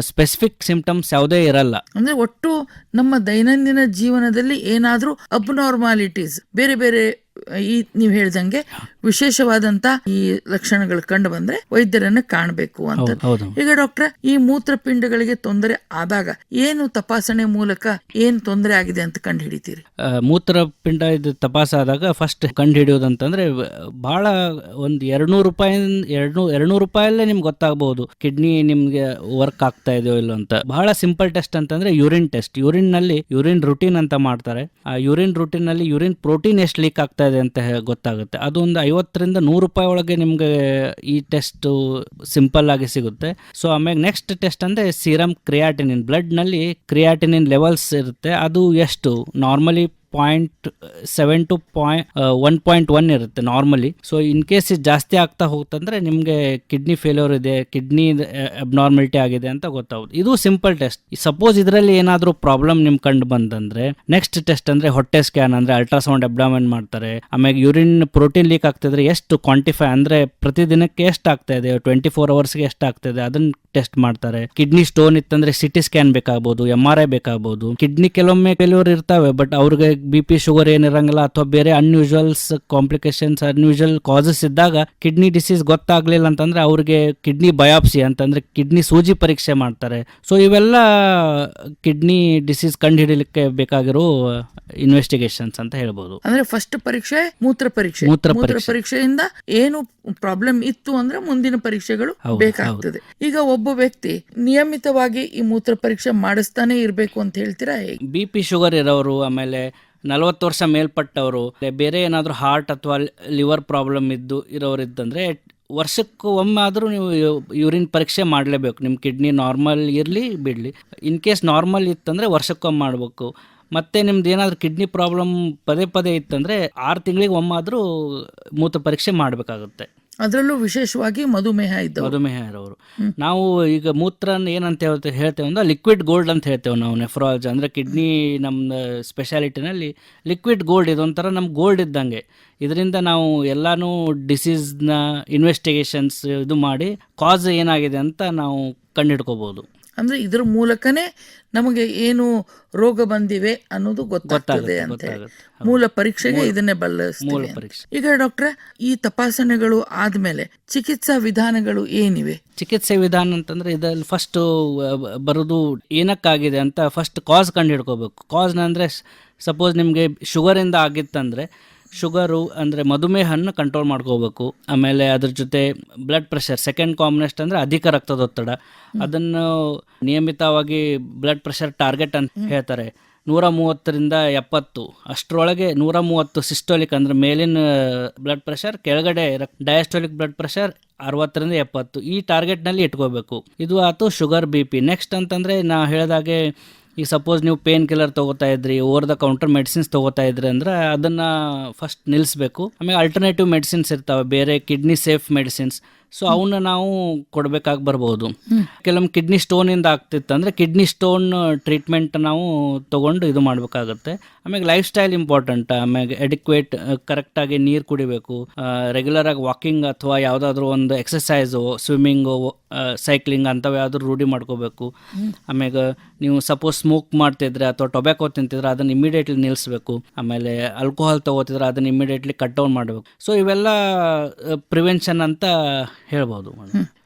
ಸ್ಪೆಸಿಫಿಕ್ ಸಿಂಪ್ಟಮ್ಸ್ ಯಾವುದೇ ಇರಲ್ಲ. ಅಂದ್ರೆ ಒಟ್ಟು ನಮ್ಮ ದೈನಂದಿನ ಜೀವನದಲ್ಲಿ ಏನಾದರೂ ಅಬ್ನಾರ್ಮಾಲಿಟೀಸ್ ಬೇರೆ ಬೇರೆ ಈ ನೀವು ಹೇಳ್ದಂಗೆ ವಿಶೇಷವಾದಂತ ಈ ಲಕ್ಷಣಗಳು ಕಂಡು ಬಂದ್ರೆ ವೈದ್ಯರನ್ನ ಕಾಣಬೇಕು ಅಂತ ಈಗ ಡಾಕ್ಟರ್ ಈ ಮೂತ್ರಪಿಂಡಗಳಿಗೆ ತೊಂದರೆ ಆದಾಗ ಏನು ತಪಾಸಣೆ ಮೂಲಕ ಏನ್ ತೊಂದರೆ ಆಗಿದೆ ಅಂತ ಕಂಡು ಹಿಡಿತೀರಿ ಮೂತ್ರಪಿಂಡ ಇದು ತಪಾಸಾದಾಗ ಫಸ್ಟ್ ಕಂಡು ಹಿಡಿಯೋದಂತಂದ್ರೆ ಬಹಳ ಒಂದು ಎರಡ್ನೂರು ರೂಪಾಯಿ ಎರಡ್ನೂರು ಎರಡ್ನೂರು ರೂಪಾಯಲ್ಲೇ ನಿಮ್ಗೆ ಗೊತ್ತಾಗಬಹುದು. ಕಿಡ್ನಿ ನಿಮ್ಗೆ ವರ್ಕ್ ಆಗ್ತಾ ಇದೆಯೋ ಇಲ್ಲ ಅಂತ. ಬಹಳ ಸಿಂಪಲ್ ಟೆಸ್ಟ್ ಅಂತಂದ್ರೆ ಯೂರಿನ್ ಟೆಸ್ಟ್ ಯೂರಿನ್ನಲ್ಲಿ ಯೂರಿನ್ ರುಟೀನ್ ಅಂತ ಮಾಡ್ತಾರೆ. ಆ ಯೂರಿನ್ ರುಟೀನ್ನಲ್ಲಿ ಯೂರಿನ್ ಪ್ರೋಟೀನ್ ಎಷ್ಟು ಲೀಕ್ ಆಗ್ತಾ ಇದೆ ಅಂತ ಗೊತ್ತಾಗುತ್ತೆ. ಅದು ಒಂದು ಐವತ್ತರಿಂದ ನೂರು ರೂಪಾಯಿ ಒಳಗೆ ನಿಮಗೆ ಈ ಟೆಸ್ಟ್ ಸಿಂಪಲ್ ಆಗಿ ಸಿಗುತ್ತೆ. ಸೊ ಆಮೇಲೆ ನೆಕ್ಸ್ಟ್ ಟೆಸ್ಟ್ ಅಂದ್ರೆ ಸೀರಮ್ ಕ್ರಿಯಾಟಿನಿನ್ ಬ್ಲಡ್ನಲ್ಲಿ ಕ್ರಿಯಾಟಿನಿನ್ ಲೆವೆಲ್ಸ್ ಇರುತ್ತೆ. ಅದು ಎಷ್ಟು? Normally point seven to point one point one ಇರುತ್ತೆ ನಾರ್ಮಲಿ ಸೊ ಇನ್ ಕೇಸ್ ಜಾಸ್ತಿ ಆಗ್ತಾ ಹೋಗ್ತಂದ್ರೆ ನಿಮಗೆ ಕಿಡ್ನಿ ಫೇಲ್ಯೂರ್ ಇದೆ ಕಿಡ್ನಿ ಅಬ್ನಾರ್ಮಲಿಟಿ ಆಗಿದೆ ಅಂತ ಗೊತ್ತಾಗುತ್ತೆ ಇದು ಸಿಂಪಲ್ ಟೆಸ್ಟ್ ಸಪೋಸ್ ಇದರಲ್ಲಿ ಏನಾದರೂ ಪ್ರಾಬ್ಲಮ್ ನಿಮ್ ಕಂಡು ಬಂದಂದ್ರೆ ನೆಕ್ಸ್ಟ್ ಟೆಸ್ಟ್ ಅಂದ್ರೆ ಹೊಟ್ಟೆ ಸ್ಕ್ಯಾನ್ ಅಂದ್ರೆ ಅಲ್ಟ್ರಾಸೌಂಡ್ ಅಬ್ಡಾಮೆನ್ ಮಾಡ್ತಾರೆ. ಆಮೇಲೆ ಯೂರಿನ್ ಪ್ರೋಟೀನ್ ಲೀಕ್ ಆಗ್ತಿದ್ರೆ ಎಷ್ಟು ಕ್ವಾಂಟಿಫೈ ಅಂದ್ರೆ ಪ್ರತಿದಿನಕ್ಕೆ ಎಷ್ಟು ಆಗ್ತಾ ಇದೆ ಟ್ವೆಂಟಿ ಫೋರ್ ಅವರ್ಸ್ಗೆ ಎಷ್ಟು ಆಗ್ತಾ ಇದೆ ಅದನ್ನ ಟೆಸ್ಟ್ ಮಾಡ್ತಾರೆ. ಕಿಡ್ನಿ ಸ್ಟೋನ್ ಇತ್ತಂದ್ರೆ ಸಿಟಿ ಸ್ಕ್ಯಾನ್ ಬೇಕಾಗಬಹುದು ಎಂ ಆರ್ ಐ ಬೇಕಾಗಬಹುದು ಕಿಡ್ನಿ ಕೆಲವೊಮ್ಮೆ ಕೆಲವರು ಇರ್ತಾವೆ ಬಟ್ ಅವ್ರಿಗೆ ಬಿ ಪಿ ಶುಗರ್ ಏನಿರಂಗಿಲ್ಲ ಅಥವಾ ಬೇರೆ ಅನ್ಯೂಜುವಲ್ಸ್ ಕಾಂಪ್ಲಿಕೇಶನ್ಸ್ ಅನ್ಯೂಶುವಲ್ ಕಾಸಸ್ ಇದ್ದಾಗ ಕಿಡ್ನಿ ಡಿಸೀಸ್ ಗೊತ್ತಾಗ್ಲಿಲ್ಲ ಅಂತಂದ್ರೆ ಅವ್ರಿಗೆ ಕಿಡ್ನಿ ಬಯಾಪ್ಸಿ ಅಂತಂದ್ರೆ ಕಿಡ್ನಿ ಸೂಜಿ ಪರೀಕ್ಷೆ ಮಾಡ್ತಾರೆ. ಸೊ ಇವೆಲ್ಲ ಕಿಡ್ನಿ ಡಿಸೀಸ್ ಕಂಡುಹಿಡಿಯಲಿಕ್ಕೆ ಬೇಕಾಗಿರೋ ಇನ್ವೆಸ್ಟಿಗೇಷನ್ಸ್ ಅಂತ ಹೇಳ್ಬೋದು. ಅಂದ್ರೆ ಫಸ್ಟ್ ಪರೀಕ್ಷೆ ಮೂತ್ರ ಪರೀಕ್ಷೆ. ಮೂತ್ರ ಪರೀಕ್ಷೆಯಿಂದ ಏನು ಪ್ರಾಬ್ಲಮ್ ಇತ್ತು ಅಂದ್ರೆ ಮುಂದಿನ ಪರೀಕ್ಷೆಗಳು ಬೇಕಾಗುತ್ತದೆ ಬೇಕಾಗ್ತದೆ. ಈಗ ಒಬ್ಬ ವ್ಯಕ್ತಿ ನಿಯಮಿತವಾಗಿ ಈ ಮೂತ್ರ ಪರೀಕ್ಷೆ ಮಾಡಿಸ್ತಾನೆ ಇರಬೇಕು ಅಂತ ಹೇಳ್ತೀರಾ ಬಿ ಪಿ ಶುಗರ್ ಇರೋರು ಆಮೇಲೆ ನಲವತ್ತು ವರ್ಷ ಮೇಲ್ಪಟ್ಟವರು ಬೇರೆ ಏನಾದರೂ ಹಾರ್ಟ್ ಅಥವಾ ಲಿವರ್ ಪ್ರಾಬ್ಲಮ್ ಇದ್ದು ಇರೋರು ಇದ್ದಂದರೆ ವರ್ಷಕ್ಕೆ ಆದರೂ ನೀವು ಯೂರಿನ್ ಪರೀಕ್ಷೆ ಮಾಡಲೇಬೇಕು. ನಿಮ್ಮ ಕಿಡ್ನಿ ನಾರ್ಮಲ್ ಇರಲಿ, ಬಿಡಲಿ. ಇನ್ ಕೇಸ್ ನಾರ್ಮಲ್ ಇತ್ತಂದರೆ ವರ್ಷಕ್ಕೊಮ್ಮೆ ಮಾಡಬೇಕು. ಮತ್ತು ನಿಮ್ದು ಏನಾದರೂ ಕಿಡ್ನಿ ಪ್ರಾಬ್ಲಮ್ ಪದೇ ಪದೇ ಇತ್ತಂದರೆ, ಆರು ತಿಂಗಳಿಗೆ ಒಮ್ಮಾದರೂ ಮೂತ್ರ ಪರೀಕ್ಷೆ ಮಾಡಬೇಕಾಗುತ್ತೆ. ಅದರಲ್ಲೂ ವಿಶೇಷವಾಗಿ ಮಧುಮೇಹ ಇದ್ದ ಮಧುಮೇಹ ಇರೋರು ನಾವು ಈಗ ಮೂತ್ರ ಏನಂತ ಹೇಳ್ತೇವೆ ಹೇಳ್ತೇವೆ ಅಂದ್ರೆ ಲಿಕ್ವಿಡ್ ಗೋಲ್ಡ್ ಅಂತ ಹೇಳ್ತೇವೆ ನಾವು ನೆಫ್ರಾಲಜಿ ಅಂದರೆ ಕಿಡ್ನಿ ನಮ್ಮ ಸ್ಪೆಷಾಲಿಟಿನಲ್ಲಿ ಲಿಕ್ವಿಡ್ ಗೋಲ್ಡ್ ಇದೊಂಥರ ನಮ್ಮ ಗೋಲ್ಡ್ ಇದ್ದಂಗೆ. ಇದರಿಂದ ನಾವು ಎಲ್ಲಾನು ಡಿಸೀಸ್ನ ಇನ್ವೆಸ್ಟಿಗೇಷನ್ಸ್ ಇದು ಮಾಡಿ ಕಾಸ್ ಏನಾಗಿದೆ ಅಂತ ನಾವು ಕಂಡುಹಿಡ್ಕೋಬೋದು ಅಂದ್ರೆ ಇದ್ರ ಮೂಲಕನೇ ನಮಗೆ ಏನು ರೋಗ ಬಂದಿವೆ ಅನ್ನೋದು ಗೊತ್ತಾಗ್ತದೆ ಅಂತ ಮೂಲ ಪರೀಕ್ಷೆಗೆ ಇದನ್ನೇ ಬಳಸ್ತೀವಿ ಪರೀಕ್ಷೆ. ಈಗ ಡಾಕ್ಟ್ರೆ ಈ ತಪಾಸಣೆಗಳು ಆದ್ಮೇಲೆ ಚಿಕಿತ್ಸಾ ವಿಧಾನಗಳು ಏನಿವೆ? ಚಿಕಿತ್ಸೆ ವಿಧಾನ ಅಂತಂದ್ರೆ ಇದರಲ್ಲಿ ಫಸ್ಟ್ ಬರೋದು ಏನಕ್ಕಾಗಿದೆ ಅಂತ ಫಸ್ಟ್ ಕಾಸ್ ಕಂಡು ಹಿಡ್ಕೋಬೇಕು. ಕಾಸ್ನ ಅಂದ್ರೆ ಸಪೋಸ್ ನಿಮಗೆ ಶುಗರಿಂದ ಆಗಿತ್ತಂದರೆ ಶುಗರು ಅಂದರೆ ಮಧುಮೇಹನ್ನು ಕಂಟ್ರೋಲ್ ಮಾಡ್ಕೋಬೇಕು. ಆಮೇಲೆ ಅದ್ರ ಜೊತೆ ಬ್ಲಡ್ ಪ್ರೆಷರ್ ಸೆಕೆಂಡ್ ಕಾಮನೆಸ್ಟ್ ಅಂದರೆ ಅಧಿಕ ರಕ್ತದೊತ್ತಡ ಅದನ್ನು ನಿಯಮಿತವಾಗಿ ಬ್ಲಡ್ ಪ್ರೆಷರ್ ಟಾರ್ಗೆಟ್ ಅಂತ ಹೇಳ್ತಾರೆ. ನೂರ ಮೂವತ್ತರಿಂದ ಎಪ್ಪತ್ತು. ಅಷ್ಟರೊಳಗೆ ನೂರ ಮೂವತ್ತು ಸಿಸ್ಟೋಲಿಕ್ ಅಂದರೆ ಮೇಲಿನ ಬ್ಲಡ್ ಪ್ರೆಷರ್ ಕೆಳಗಡೆ ಡಯಾಸ್ಟೋಲಿಕ್ ಬ್ಲಡ್ ಪ್ರೆಷರ್ ಅರವತ್ತರಿಂದ ಎಪ್ಪತ್ತು. ಈ ಟಾರ್ಗೆಟ್ನಲ್ಲಿ ಇಟ್ಕೋಬೇಕು. ಇದು ಆಯ್ತು ಶುಗರ್ ಬಿ ಪಿ ನೆಕ್ಸ್ಟ್ ಅಂತಂದರೆ ನಾ ಹೇಳಿದಾಗೆ ಈಗ ಸಪೋಸ್ ನೀವು ಪೇನ್ ಕಿಲ್ಲರ್ ತೊಗೋತಾ ಇದ್ರಿ ಓವರ್ ದ ಕೌಂಟರ್ ಮೆಡಿಸಿನ್ಸ್ ತೊಗೋತಾ ಇದ್ರಿ ಅಂದ್ರೆ ಅದನ್ನು ಫಸ್ಟ್ ನಿಲ್ಲಿಸಬೇಕು ಆಮೇಲೆ ಅಲ್ಟರ್ನೇಟಿವ್ ಮೆಡಿಸಿನ್ಸ್ ಇರ್ತಾವೆ, ಬೇರೆ ಕಿಡ್ನಿ ಸೇಫ್ ಮೆಡಿಸಿನ್ಸ್ ಸೊ ಅವನ್ನ ನಾವು ಕೊಡಬೇಕಾಗಿ ಬರ್ಬೋದು. ಕೆಲವೊಮ್ಮೆ ಕಿಡ್ನಿ ಸ್ಟೋನಿಂದ ಆಗ್ತಿತ್ತಂದರೆ ಕಿಡ್ನಿ ಸ್ಟೋನ್ ಟ್ರೀಟ್ಮೆಂಟ್ ನಾವು ತಗೊಂಡು ಇದು ಮಾಡಬೇಕಾಗುತ್ತೆ. ಆಮೇಲೆ ಲೈಫ್ ಸ್ಟೈಲ್ ಇಂಪಾರ್ಟೆಂಟ್ ಆಮೇಲೆ ಎಡಿಕ್ವೇಟ್ ಕರೆಕ್ಟಾಗಿ ನೀರು ಕುಡಿಬೇಕು ರೆಗ್ಯುಲರ್ ಆಗಿ ವಾಕಿಂಗ್ ಅಥವಾ ಯಾವುದಾದ್ರೂ ಒಂದು ಎಕ್ಸಸೈಸು ಸ್ವಿಮ್ಮಿಂಗು ಸೈಕ್ಲಿಂಗ್ ಅಂಥವು ಯಾವ್ದಾದ್ರು ರೂಢಿ ಮಾಡ್ಕೋಬೇಕು. ಆಮ್ಯಾಗ ನೀವು ಸಪೋಸ್ ಸ್ಮೋಕ್ ಮಾಡ್ತಿದ್ರೆ ಅಥವಾ ಟೊಬ್ಯಾಕೋ ತಿಂತಿದ್ರೆ ಅದನ್ನು ಇಮಿಡಿಯೇಟ್ಲಿ ನಿಲ್ಲಿಸಬೇಕು ಆಮೇಲೆ ಆಲ್ಕೋಹಾಲ್ ತಗೋತಿದ್ರೆ ಅದನ್ನು ಇಮಿಡಿಯೇಟ್ಲಿ ಕಟ್ ಡೌನ್ ಮಾಡಬೇಕು. ಸೊ ಇವೆಲ್ಲ ಪ್ರಿವೆನ್ಷನ್ ಅಂತ ಹೇಳ್ಬೋದು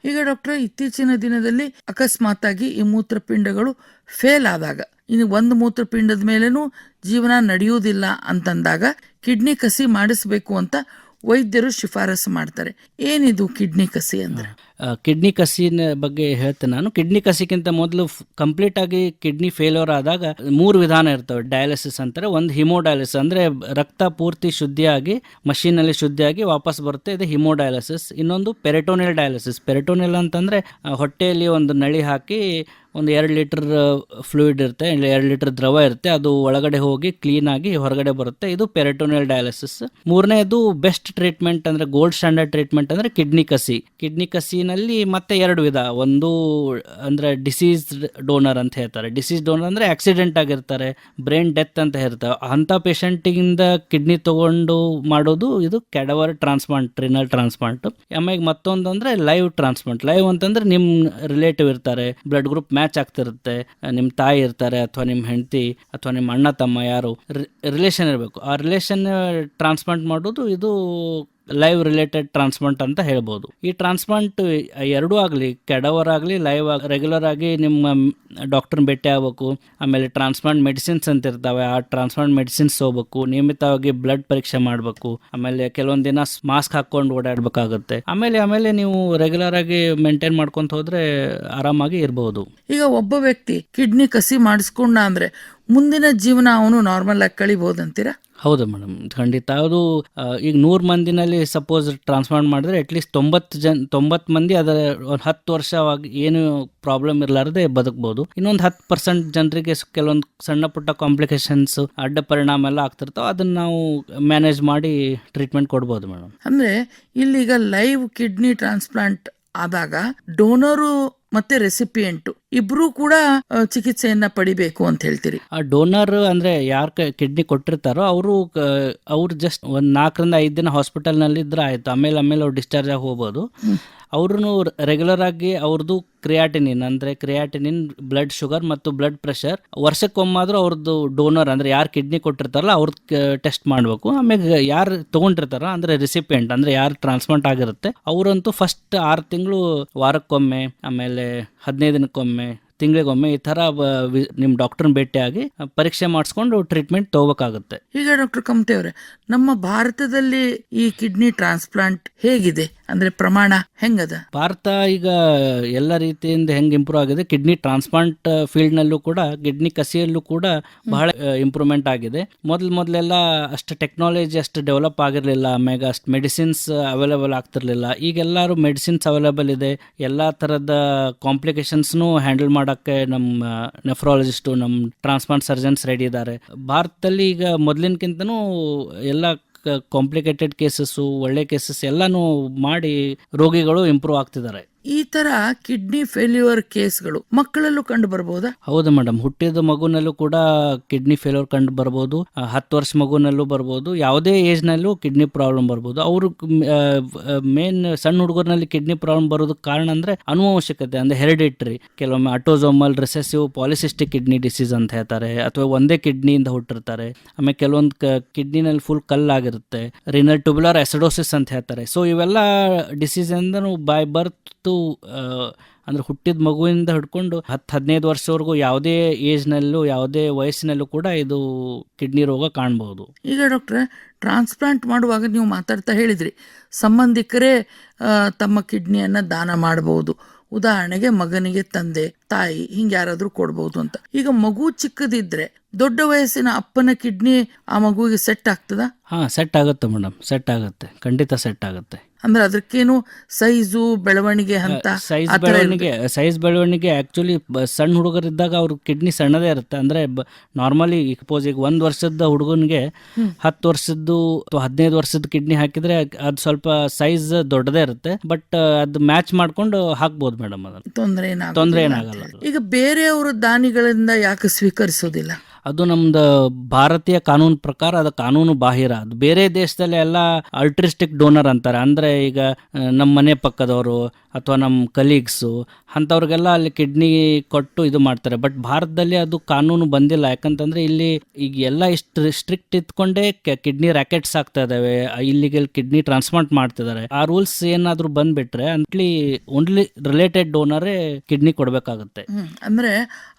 ಈಗ ಡಾಕ್ಟರ್ ಇತ್ತೀಚಿನ ದಿನದಲ್ಲಿ ಅಕಸ್ಮಾತ್ ಆಗಿ ಈ ಮೂತ್ರಪಿಂಡಗಳು ಫೇಲ್ ಆದಾಗ ಇನ್ನು ಒಂದು ಮೂತ್ರಪಿಂಡದ ಮೇಲೇನೂ ಜೀವನ ನಡೆಯುವುದಿಲ್ಲ ಅಂತಂದಾಗ ಕಿಡ್ನಿ ಕಸಿ ಮಾಡಿಸ್ಬೇಕು ಅಂತ ವೈದ್ಯರು ಶಿಫಾರಸು ಮಾಡ್ತಾರೆ. ಏನಿದು ಕಿಡ್ನಿ ಕಸಿ ಅಂದ್ರೆ? ಕಿಡ್ನಿ ಕಸಿನ ಬಗ್ಗೆ ಹೇಳ್ತೇನೆ ನಾನು. ಕಿಡ್ನಿ ಕಸಿಗಿಂತ ಮೊದಲು ಕಂಪ್ಲೀಟ್ ಆಗಿ ಕಿಡ್ನಿ ಫೇಲ್ಯೂರ್ ಆದಾಗ ಮೂರು ವಿಧಾನ ಇರ್ತವೆ. ಡಯಾಲಿಸಿಸ್ ಅಂತಾರೆ. ಒಂದು ಹಿಮೋಡಯಾಲಿಸಿಸ್ ಅಂದರೆ ರಕ್ತ ಪೂರ್ತಿ ಶುದ್ಧಿಯಾಗಿ ಮಷೀನಲ್ಲಿ ಶುದ್ಧಿಯಾಗಿ ವಾಪಸ್ ಬರುತ್ತೆ. ಇದು ಹಿಮೋಡಯಾಲಿಸಿಸ್ ಇನ್ನೊಂದು ಪೆರೆಟೋನಿಯಲ್ ಡಯಾಲಿಸಿಸ್ ಪೆರೆಟೋನಿಯಲ್ ಅಂತಂದರೆ ಹೊಟ್ಟೆಯಲ್ಲಿ ಒಂದು ನಳಿ ಹಾಕಿ ಒಂದು ಎರಡು ಲೀಟರ್ ಫ್ಲೂಯಿಡ್ ಇರುತ್ತೆ. ಎರಡು ಲೀಟರ್ ದ್ರವ ಇರುತ್ತೆ. ಅದು ಒಳಗಡೆ ಹೋಗಿ ಕ್ಲೀನಾಗಿ ಹೊರಗಡೆ ಬರುತ್ತೆ. ಇದು ಪೆರೆಟೋನಿಯಲ್ ಡಯಾಲಿಸಿಸ್ ಮೂರನೇದು ಬೆಸ್ಟ್ ಟ್ರೀಟ್ಮೆಂಟ್ ಅಂದರೆ ಗೋಲ್ಡ್ ಸ್ಟ್ಯಾಂಡರ್ಡ್ ಟ್ರೀಟ್ಮೆಂಟ್ ಅಂದರೆ ಕಿಡ್ನಿ ಕಸಿ. ಕಿಡ್ನಿ ಕಸಿನಲ್ಲಿ ಮತ್ತೆ ಎರಡು ವಿಧ. ಒಂದು, ಅಂದರೆ ಡಿಸೀಸ್ ಡೋನರ್ ಅಂತ ಹೇಳ್ತಾರೆ. ಡಿಸೀಸ್ ಡೋನರ್ ಅಂದರೆ ಆಕ್ಸಿಡೆಂಟ್ ಆಗಿರ್ತಾರೆ ಬ್ರೈನ್ ಡೆತ್ ಅಂತ ಹೇಳ್ತಾರೆ. ಅಂಥ ಪೇಷಂಟಿಗಿಂದ ಕಿಡ್ನಿ ತೊಗೊಂಡು ಮಾಡೋದು ಇದು ಕೆಡವರ್ ಟ್ರಾನ್ಸ್ಪ್ಲಾಂಟ್ ರಿನಲ್ ಟ್ರಾನ್ಸ್ಪ್ಲಾಂಟ್ ಆಮೇಲೆ ಮತ್ತೊಂದು ಅಂದರೆ ಲೈವ್ ಟ್ರಾನ್ಸ್ಪ್ಲಾಂಟ್ ಲೈವ್ ಅಂತಂದರೆ ನಿಮ್ಮ ರಿಲೇಟಿವ್ ಇರ್ತಾರೆ ಬ್ಲಡ್ ಗ್ರೂಪ್ ಮ್ಯಾಚ್ ಆಗ್ತಿರುತ್ತೆ ನಿಮ್ಮ ತಾಯಿ ಇರ್ತಾರೆ ಅಥವಾ ನಿಮ್ಮ ಹೆಂಡತಿ ಅಥವಾ ನಿಮ್ಮ ಅಣ್ಣ ತಮ್ಮ ಯಾರು ರಿಲೇಷನ್ ಇರಬೇಕು. ಆ ರಿಲೇಷನ್ ಟ್ರಾನ್ಸ್ಪ್ಲಾಂಟ್ ಮಾಡೋದು ಇದು ಲೈವ್ ರಿಲೇಟೆಡ್ ಟ್ರಾನ್ಸ್ಪ್ಲಾಂಟ್ ಅಂತ ಹೇಳ್ಬೋದು. ಈ ಟ್ರಾನ್ಸ್ಪ್ಲಾಂಟ್ ಎರಡೂ ಆಗಲಿ ಕೆಡವರ್ ಆಗಲಿ ಲೈವ್ ಆಗಿ ರೆಗ್ಯುಲರ್ ಆಗಿ ನಿಮ್ಮ ಡಾಕ್ಟರ್ನ ಭೇಟಿ ಆಗಬೇಕು. ಆಮೇಲೆ ಟ್ರಾನ್ಸ್ಪ್ಲಾಂಟ್ ಮೆಡಿಸಿನ್ಸ್ ಅಂತ ಇರ್ತವೆ, ಆ ಟ್ರಾನ್ಸ್ಪ್ಲಾಂಟ್ ಮೆಡಿಸಿನ್ಸ್ ಹೋಗ್ಬೇಕು. ನಿಯಮಿತವಾಗಿ ಬ್ಲಡ್ ಪರೀಕ್ಷೆ ಮಾಡಬೇಕು. ಆಮೇಲೆ ಕೆಲವೊಂದು ದಿನ ಮಾಸ್ಕ್ ಹಾಕ್ಕೊಂಡು ಓಡಾಡಬೇಕಾಗುತ್ತೆ. ಆಮೇಲೆ ಆಮೇಲೆ ನೀವು ರೆಗ್ಯುಲರ್ ಆಗಿ ಮೇಂಟೈನ್ ಮಾಡ್ಕೊಂತ ಹೋದ್ರೆ ಆರಾಮಾಗಿ ಇರಬಹುದು ಈಗ ಒಬ್ಬ ವ್ಯಕ್ತಿ ಕಿಡ್ನಿ ಕಸಿ ಮಾಡಿಸ್ಕೊಂಡ ಅಂದ್ರೆ ಮುಂದಿನ ಜೀವನ ಅವನು ನಾರ್ಮಲ್ ಆಗಿ ಕಳಿಬಹುದಂತೀರಾ ಹೌದು ಮೇಡಮ್. ಖಂಡಿತ. ಅದು ಈಗ ನೂರು ಮಂದಿನಲ್ಲಿ ಸಪೋಸ್ ಟ್ರಾನ್ಸ್ಪ್ಲಾಂಟ್ ಮಾಡಿದ್ರೆ ಅಟ್ಲೀಸ್ಟ್ ತೊಂಬತ್ತು ಜನ, ತೊಂಬತ್ತು ಮಂದಿ ಅದರ ಒಂದು ಹತ್ತು ವರ್ಷವಾಗಿ ಏನು ಪ್ರಾಬ್ಲಮ್ ಇರಲಾರ್ದೆ ಬದುಕ್ಬೋದು. ಇನ್ನೊಂದು ಹತ್ತು ಪರ್ಸೆಂಟ್ ಜನರಿಗೆ ಕೆಲವೊಂದು ಸಣ್ಣ ಪುಟ್ಟ ಕಾಂಪ್ಲಿಕೇಶನ್ಸ್ ಅಡ್ಡ ಪರಿಣಾಮ ಎಲ್ಲ ಆಗ್ತಿರ್ತಾವೆ. ಅದನ್ನ ನಾವು ಮ್ಯಾನೇಜ್ ಮಾಡಿ ಟ್ರೀಟ್ಮೆಂಟ್ ಕೊಡ್ಬೋದು ಮೇಡಮ್. ಅಂದ್ರೆ ಇಲ್ಲೀಗ ಲೈವ್ ಕಿಡ್ನಿ ಟ್ರಾನ್ಸ್ಪ್ಲಾಂಟ್ ಆದಾಗ ಡೋನರು ಮತ್ತೆ ರೆಸಿಪಿಯೆಂಟ್ ಇಬ್ರು ಕೂಡ ಚಿಕಿತ್ಸೆಯನ್ನ ಪಡಿಬೇಕು ಅಂತ ಹೇಳ್ತೀರಿ. ಆ ಡೋನರ್ ಅಂದ್ರೆ ಯಾರ್ ಕಿಡ್ನಿ ಕೊಟ್ಟಿರ್ತಾರೋ ಅವರು ಅವ್ರು ಜಸ್ಟ್ ಒಂದ್ ನಾಲ್ಕರಿಂದ ಐದು ದಿನ ಹಾಸ್ಪಿಟಲ್ನಲ್ಲಿ ಇದ್ರೆ ಆಯ್ತು. ಆಮೇಲೆ ಆಮೇಲೆ ಅವ್ರು ಡಿಸ್ಚಾರ್ಜ್ ಆಗಿ ಹೋಗ್ಬೋದು. ಅವ್ರೂ ರೆಗ್ಯುಲರ್ ಆಗಿ ಅವ್ರದ್ದು ಕ್ರಿಯಾಟಿನಿನ್ ಅಂದರೆ ಕ್ರಿಯಾಟಿನಿನ್ ಬ್ಲಡ್ ಶುಗರ್ ಮತ್ತು ಬ್ಲಡ್ ಪ್ರೆಷರ್ ವರ್ಷಕ್ಕೊಮ್ಮಾದ್ರೂ ಅವ್ರದ್ದು ಡೋನರ್ ಅಂದರೆ ಯಾರು ಕಿಡ್ನಿ ಕೊಟ್ಟಿರ್ತಾರಲ್ಲ ಅವ್ರದ್ದು ಟೆಸ್ಟ್ ಮಾಡಬೇಕು. ಆಮೇಲೆ ಯಾರು ತೊಗೊಂಡಿರ್ತಾರ ಅಂದರೆ ರಿಸಿಪಿಯೆಂಟ್ ಅಂದರೆ ಯಾರು ಟ್ರಾನ್ಸ್ಪ್ಲಾಂಟ್ ಆಗಿರುತ್ತೆ, ಅವರಂತೂ ಫಸ್ಟ್ ಆರು ತಿಂಗಳು ವಾರಕ್ಕೊಮ್ಮೆ, ಆಮೇಲೆ ಹದಿನೈದು ದಿನಕ್ಕೊಮ್ಮೆ, ತಿಂಗಳಿಗೊಮ್ಮೆ ಈ ಥರ ನಿಮ್ಮ ಡಾಕ್ಟರ್ನ ಭೇಟಿಯಾಗಿ ಪರೀಕ್ಷೆ ಮಾಡಿಸ್ಕೊಂಡು ಟ್ರೀಟ್ಮೆಂಟ್ ತಗೋಬೇಕಾಗುತ್ತೆ. ಈಗ ಡಾಕ್ಟರ್ ಕಮಟೆ ಅವರೇ, ನಮ್ಮ ಭಾರತದಲ್ಲಿ ಈ ಕಿಡ್ನಿ ಟ್ರಾನ್ಸ್ಪ್ಲಾಂಟ್ ಹೇಗಿದೆ? ಅಂದ್ರೆ ಪ್ರಮಾಣ ಹೆಂಗದ? ಭಾರತ ಈಗ ಎಲ್ಲ ರೀತಿಯಿಂದ ಹೆಂಗೆ ಇಂಪ್ರೂವ್ ಆಗಿದೆ ಕಿಡ್ನಿ ಟ್ರಾನ್ಸ್ಪ್ಲಾಂಟ್ ಫೀಲ್ಡ್ ನಲ್ಲೂ ಕೂಡ ಕಿಡ್ನಿ ಕಸಿಯಲ್ಲೂ ಕೂಡ ಬಹಳ ಇಂಪ್ರೂವ್ಮೆಂಟ್ ಆಗಿದೆ. ಮೊದಲು ಮೊದಲೆಲ್ಲ ಅಷ್ಟು ಟೆಕ್ನಾಲಜಿ ಅಷ್ಟು ಡೆವಲಪ್ ಆಗಿರಲಿಲ್ಲ ಆಮೇಲೆ ಅಷ್ಟು ಮೆಡಿಸಿನ್ಸ್ ಅವೈಲೇಬಲ್ ಆಗ್ತಿರ್ಲಿಲ್ಲ. ಈಗೆಲ್ಲರೂ ಮೆಡಿಸಿನ್ಸ್ ಅವೈಲೇಬಲ್ ಇದೆ ಎಲ್ಲ ಥರದ ಕಾಂಪ್ಲಿಕೇಶನ್ಸ್ನು ಹ್ಯಾಂಡಲ್ ಮಾಡೋಕ್ಕೆ ನಮ್ಮ ನೆಫ್ರಾಲಜಿಸ್ಟು ನಮ್ಮ ಟ್ರಾನ್ಸ್ಪ್ಲಾಂಟ್ ಸರ್ಜನ್ಸ್ ರೆಡಿ ಇದ್ದಾರೆ ಭಾರತದಲ್ಲಿ ಈಗ ಮೊದಲಿನಕ್ಕಿಂತನೂ ಎಲ್ಲ ಕಾಂಪ್ಲಿಕೇಟೆಡ್ ಕೇಸಸ್ಸು ಒಳ್ಳೆ ಕೇಸಸ್ ಎಲ್ಲನೂ ಮಾಡಿ ರೋಗಿಗಳು ಇಂಪ್ರೂವ್ ಆಗ್ತಿದ್ದಾರೆ. ಈ ತರ ಕಿಡ್ನಿ ಫೇಲ್ಯೂರ್ ಕೇಸ್ಗಳು ಮಕ್ಕಳಲ್ಲೂ ಕಂಡು ಬರಬಹುದಾ ಹೌದು ಮೇಡಮ್ ಹುಟ್ಟಿದ ಮಗುನಲ್ಲೂ ಕೂಡ ಕಿಡ್ನಿ ಫೇಲ್ಯೂರ್ ಕಂಡು ಬರಬಹುದು ಹತ್ತು ವರ್ಷ ಮಗುನಲ್ಲೂ ಬರ್ಬೋದು. ಯಾವುದೇ ಏಜ್ನಲ್ಲೂ ಕಿಡ್ನಿ ಪ್ರಾಬ್ಲಮ್ ಬರ್ಬೋದು. ಅವರು ಮೇನ್ ಸಣ್ಣ ಹುಡುಗರಲ್ಲಿ ಕಿಡ್ನಿ ಪ್ರಾಬ್ಲಮ್ ಬರೋದಕ್ಕೆ ಕಾರಣ ಅಂದ್ರೆ ಅನುವಂಶಕತೆ ಅಂದ್ರೆ ಹೆರಿಡಿಟ್ರಿ. ಕೆಲವೊಮ್ಮೆ autosomal recessive polycystic kidney disease ಅಂತ ಹೇಳ್ತಾರೆ. ಅಥವಾ ಒಂದೇ ಕಿಡ್ನಿಯಿಂದ ಹುಟ್ಟಿರ್ತಾರೆ. ಆಮೇಲೆ ಕೆಲವೊಂದು ಕಿಡ್ನಿನಲ್ಲಿ ಫುಲ್ ಕಲ್ಲಾಗಿರುತ್ತೆ. ರಿನಲ್ ಟ್ಯೂಬ್ಯುಲರ್ ಎಸಿಡೋಸಿಸ್ ಅಂತ ಹೇಳ್ತಾರೆ. ಸೊ ಇವೆಲ್ಲ ಡಿಸೀಸ್ ಇಂದ ಬೈ ಬರ್ತು ಅಂದರೆ ಹುಟ್ಟಿದ ಮಗುವಿಂದ ಹಿಡ್ಕೊಂಡು ಹತ್ತು ಹದಿನೈದು ವರ್ಷವರೆಗೂ ಯಾವುದೇ ಏಜ್ನಲ್ಲೂ ಯಾವುದೇ ವಯಸ್ಸಿನಲ್ಲೂ ಕೂಡ ಇದು ಕಿಡ್ನಿ ರೋಗ ಕಾಣ್ಬೋದು. ಈಗ ಡಾಕ್ಟ್ರೆ ಟ್ರಾನ್ಸ್ಪ್ಲಾಂಟ್ ಮಾಡುವಾಗ ನೀವು ಮಾತಾಡ್ತಾ ಹೇಳಿದ್ರಿ ಸಂಬಂಧಿಕರೇ ತಮ್ಮ ಕಿಡ್ನಿಯನ್ನ ದಾನ ಮಾಡಬಹುದು ಉದಾಹರಣೆಗೆ ಮಗನಿಗೆ ತಂದೆ ತಾಯಿ ಹಿಂಗೆ ಯಾರಾದರೂ ಕೊಡ್ಬೋದು ಅಂತ. ಈಗ ಮಗು ಚಿಕ್ಕದಿದ್ರೆ ದೊಡ್ಡ ವಯಸ್ಸಿನ ಅಪ್ಪನ ಕಿಡ್ನಿ ಆ ಮಗುವಿಗೆ ಸೆಟ್ ಆಗ್ತದ? ಹಾಂ ಸೆಟ್ ಆಗುತ್ತೆ ಮೇಡಮ್ ಸೆಟ್ ಆಗುತ್ತೆ ಖಂಡಿತ ಸೆಟ್ ಆಗುತ್ತೆ. ಅಂದ್ರೆ ಅದಕ್ಕೇನು ಸೈಜು ಬೆಳವಣಿಗೆ ಅಂತ ಸೈಜ್ ಬೆಳವಣಿಗೆ ಸೈಜ್ ಬೆಳವಣಿಗೆ ಆ್ಯಕ್ಚುಲಿ ಸಣ್ಣ ಹುಡುಗರಿದ್ದಾಗ ಅವ್ರ ಕಿಡ್ನಿ ಸಣ್ಣದೇ ಇರುತ್ತೆ. ಅಂದ್ರೆ ನಾರ್ಮಲಿ ಸಪೋಸ್ ಈಗ ಒಂದು ವರ್ಷದ ಹುಡುಗನಿಗೆ ಹತ್ತು ವರ್ಷದ್ದು ಅಥವಾ ಹದಿನೈದು ವರ್ಷದ ಕಿಡ್ನಿ ಹಾಕಿದ್ರೆ ಅದು ಸ್ವಲ್ಪ ಸೈಜ್ ದೊಡ್ಡದೇ ಇರುತ್ತೆ. ಬಟ್ ಅದು ಮ್ಯಾಚ್ ಮಾಡ್ಕೊಂಡು ಹಾಕ್ಬೋದು ಮೇಡಮ್ ಅದನ್ನು. ತೊಂದರೆ ಏನಾಗ ತೊಂದರೆ ಏನಾಗಲ್ಲ. ಈಗ ಬೇರೆಯವರು ದಾನಿಗಳಿಂದ ಯಾಕೆ ಸ್ವೀಕರಿಸೋದಿಲ್ಲ? ಅದು ನಮ್ದು ಭಾರತೀಯ ಕಾನೂನು ಪ್ರಕಾರ ಅದು ಕಾನೂನು ಬಾಹಿರ. ಅದು ಬೇರೆ ದೇಶದಲ್ಲಿ ಎಲ್ಲ ಅಲ್ಟ್ರಿಸ್ಟಿಕ್ ಡೋನರ್ ಅಂತಾರೆ. ಅಂದರೆ ಈಗ ನಮ್ಮ ಮನೆ ಪಕ್ಕದವರು ಅಥವಾ ನಮ್ಮ ಕಲೀಗ್ಸು ಅಂಥವ್ರಿಗೆಲ್ಲ ಅಲ್ಲಿ ಕಿಡ್ನಿ ಕೊಟ್ಟು ಇದು ಮಾಡ್ತಾರೆ. ಬಟ್ ಭಾರತದಲ್ಲಿ ಅದು ಕಾನೂನು ಬಂದಿಲ್ಲ. ಯಾಕಂತಂದ್ರೆ ಇಲ್ಲಿ ಈಗ ಎಲ್ಲ ಇಷ್ಟು ಸ್ಟ್ರಿಕ್ಟ್ ಇತ್ಕೊಂಡೇ ಕಿಡ್ನಿ ರ್ಯಾಕೆಟ್ಸ್ ಆಗ್ತಾ ಇದಾವೆ. ಇಲ್ಲಿಗೆ ಕಿಡ್ನಿ ಟ್ರಾನ್ಸ್ಪ್ಲಾಂಟ್ ಮಾಡ್ತಿದ್ದಾರೆ ಆ ರೂಲ್ಸ್ ಏನಾದರೂ ಬಂದ್ಬಿಟ್ರೆ ಅಂಟ್ಲಿ ಓನ್ಲಿ ರಿಲೇಟೆಡ್ ಡೋನರೇ ಕಿಡ್ನಿ ಕೊಡಬೇಕಾಗುತ್ತೆ. ಅಂದ್ರೆ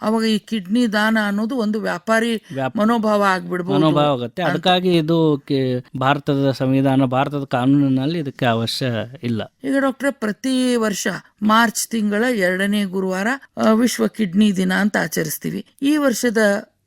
ಅವಾಗ ಈ ಕಿಡ್ನಿ ದಾನ ಅನ್ನೋದು ಒಂದು ವ್ಯಾಪಾರಿ ವ್ಯಾಪ- ಮನೋಭಾವ ಆಗ್ಬಿಡ್ಬೋದು. ಮನೋಭಾವ ಆಗುತ್ತೆ. ಅದಕ್ಕಾಗಿ ಇದು ಭಾರತದ ಸಂವಿಧಾನ ಭಾರತದ ಕಾನೂನಿನಲ್ಲಿ ಇದಕ್ಕೆ ಅವಶ್ಯ ಇಲ್ಲ. ಈಗ ಡಾಕ್ಟರ್ ಪ್ರತಿ ವರ್ಷ ಮಾರ್ಚ್ ತಿಂಗಳ ಎರಡನೇ ಗುರುವಾರ ವಿಶ್ವ ಕಿಡ್ನಿ ದಿನ ಅಂತ ಆಚರಿಸ್ತೀವಿ. ಈ ವರ್ಷದ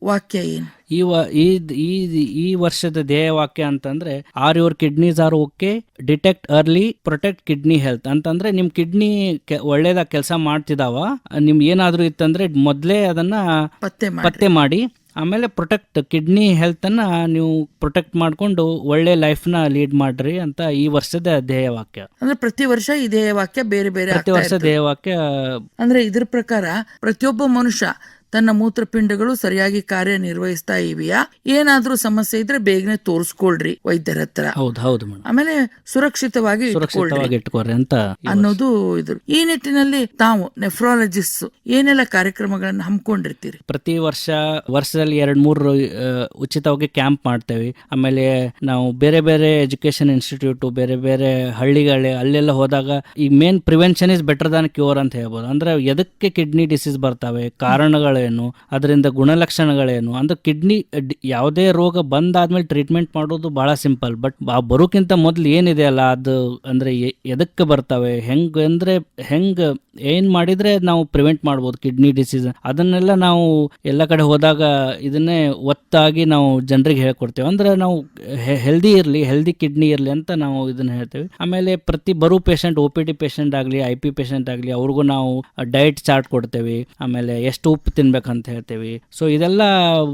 ವಾಕ್ಯ ಏನು? ಈ ಈ ಈ ವರ್ಷದ ಧ್ಯೇಯ ವಾಕ್ಯ ಅಂತಂದ್ರೆ are your kidneys are okay detect early protect kidney health. ಅಂತಂದ್ರೆ ನಿಮ್ ಕಿಡ್ನಿ ಒಳ್ಳೇದಾಗ ಕೆಲಸ ಮಾಡ್ತಿದಾವ ನಿಮ್ ಏನಾದ್ರೂ ಇತ್ತಂದ್ರೆ ಮೊದಲೇ ಅದನ್ನ ಪತ್ತೆ ಪತ್ತೆ ಮಾಡಿ ಆಮೇಲೆ ಪ್ರೊಟೆಕ್ಟ್ ಕಿಡ್ನಿ ಹೆಲ್ತನ್ನು ನೀವು ಪ್ರೊಟೆಕ್ಟ್ ಮಾಡಿಕೊಂಡು ಒಳ್ಳೆ ಲೈಫ್ನ ಲೀಡ್ ಮಾಡ್ರಿ ಅಂತ ಈ ವರ್ಷದ ಧ್ಯೇಯ ವಾಕ್ಯ ಅಂದ್ರೆ ಪ್ರತಿ ವರ್ಷ ಇದೇ ವಾಕ್ಯ ಬೇರೆ ಬೇರೆ ಪ್ರತಿ ವರ್ಷ. ಧ್ಯೇಯ ವಾಕ್ಯ ಅಂದ್ರೆ ಇದ್ರ ಪ್ರಕಾರ ಪ್ರತಿಯೊಬ್ಬ ಮನುಷ್ಯ ತನ್ನ ಮೂತ್ರಪಿಂಡಗಳು ಸರಿಯಾಗಿ ಕಾರ್ಯನಿರ್ವಹಿಸ್ತಾ ಇವೆಯಾ? ಏನಾದ್ರೂ ಸಮಸ್ಯೆ ಇದ್ರೆ ಬೇಗನೆ ತೋರಿಸ್ಕೊಳ್ರಿ ವೈದ್ಯರ ಹತ್ರ. ಹೌದು ಆಮೇಲೆ ಸುರಕ್ಷಿತವಾಗಿ ಇಟ್ಕೊಳ್ರಿ. ಸುರಕ್ಷಿತವಾಗಿ ಇಟ್ಕೋರಿ ಅಂತ ಅನ್ನೋದು ಇದ್ರು ಈ ನಿಟ್ಟಿನಲ್ಲಿ ತಾವು ನೆಫ್ರಾಲಜಿಸ್ಟ್ ಏನೆಲ್ಲ ಕಾರ್ಯಕ್ರಮಗಳನ್ನ ಹಮ್ಮಿಕೊಂಡಿರ್ತೀರಿ? ಪ್ರತಿ ವರ್ಷ ವರ್ಷದಲ್ಲಿ ಎರಡ್ ಮೂರು ಉಚಿತವಾಗಿ ಕ್ಯಾಂಪ್ ಮಾಡ್ತೇವೆ. ಆಮೇಲೆ ನಾವು ಬೇರೆ ಬೇರೆ ಎಜುಕೇಶನ್ ಇನ್ಸ್ಟಿಟ್ಯೂಟ್ ಬೇರೆ ಬೇರೆ ಹಳ್ಳಿಗಳೇ ಅಲ್ಲೆಲ್ಲ ಹೋದಾಗ ಈ main prevention is better than cure ಅಂತ ಹೇಳ್ಬೋದು. ಅಂದ್ರೆ ಎದಕ್ಕೆ ಕಿಡ್ನಿ ಡಿಸೀಸ್ ಬರ್ತವೆ ಕಾರಣಗಳೇನು ಅದರಿಂದ ಗುಣಲಕ್ಷಣಗಳೇನು? ಅಂದ್ರೆ ಕಿಡ್ನಿ ಯಾವುದೇ ರೋಗ ಬಂದಾದ್ಮೇಲೆ ಟ್ರೀಟ್ಮೆಂಟ್ ಮಾಡೋದು ಬಹಳ ಸಿಂಪಲ್ ಬಟ್ ಆ ಬರೋಕ್ಕಿಂತ ಮೊದಲು ಏನಿದೆ ಅಲ್ಲ, ಅದು ಅಂದ್ರೆ ಎದಕ್ಕೆ ಬರ್ತವೆ? ಹೆಂಗ್ ಅಂದ್ರೆ ಹೆಂಗ್, ಏನ್ ಮಾಡಿದ್ರೆ ನಾವು ಪ್ರಿವೆಂಟ್ ಮಾಡ್ಬೋದು ಕಿಡ್ನಿ ಡಿಸೀಸ್ ಅದನ್ನೆಲ್ಲ ನಾವು ಎಲ್ಲ ಕಡೆ ಹೋದಾಗ ಇದನ್ನೇ ಒತ್ತಾಗಿ ನಾವು ಜನರಿಗೆ ಹೇಳ್ಕೊಡ್ತೇವೆ. ಅಂದ್ರೆ ನಾವು ಹೆಲ್ದಿ ಇರಲಿ ಹೆಲ್ದಿ ಕಿಡ್ನಿ ಇರಲಿ ಅಂತ ನಾವು ಇದನ್ನ ಹೇಳ್ತೇವೆ. ಆಮೇಲೆ ಪ್ರತಿ ಬರೋ patient O P T patient ಆಗಲಿ ಐ ಪಿ ಪೇಷಂಟ್ ಆಗಲಿ, ಅವ್ರಿಗೂ ನಾವು ಡಯಟ್ ಚಾರ್ಟ್ ಕೊಡ್ತೇವೆ. ಆಮೇಲೆ ಎಷ್ಟು ಉಪ್ಪು ತಿನ್ಬೇಕಂತ ಹೇಳ್ತೇವೆ. ಸೊ ಇದೆಲ್ಲ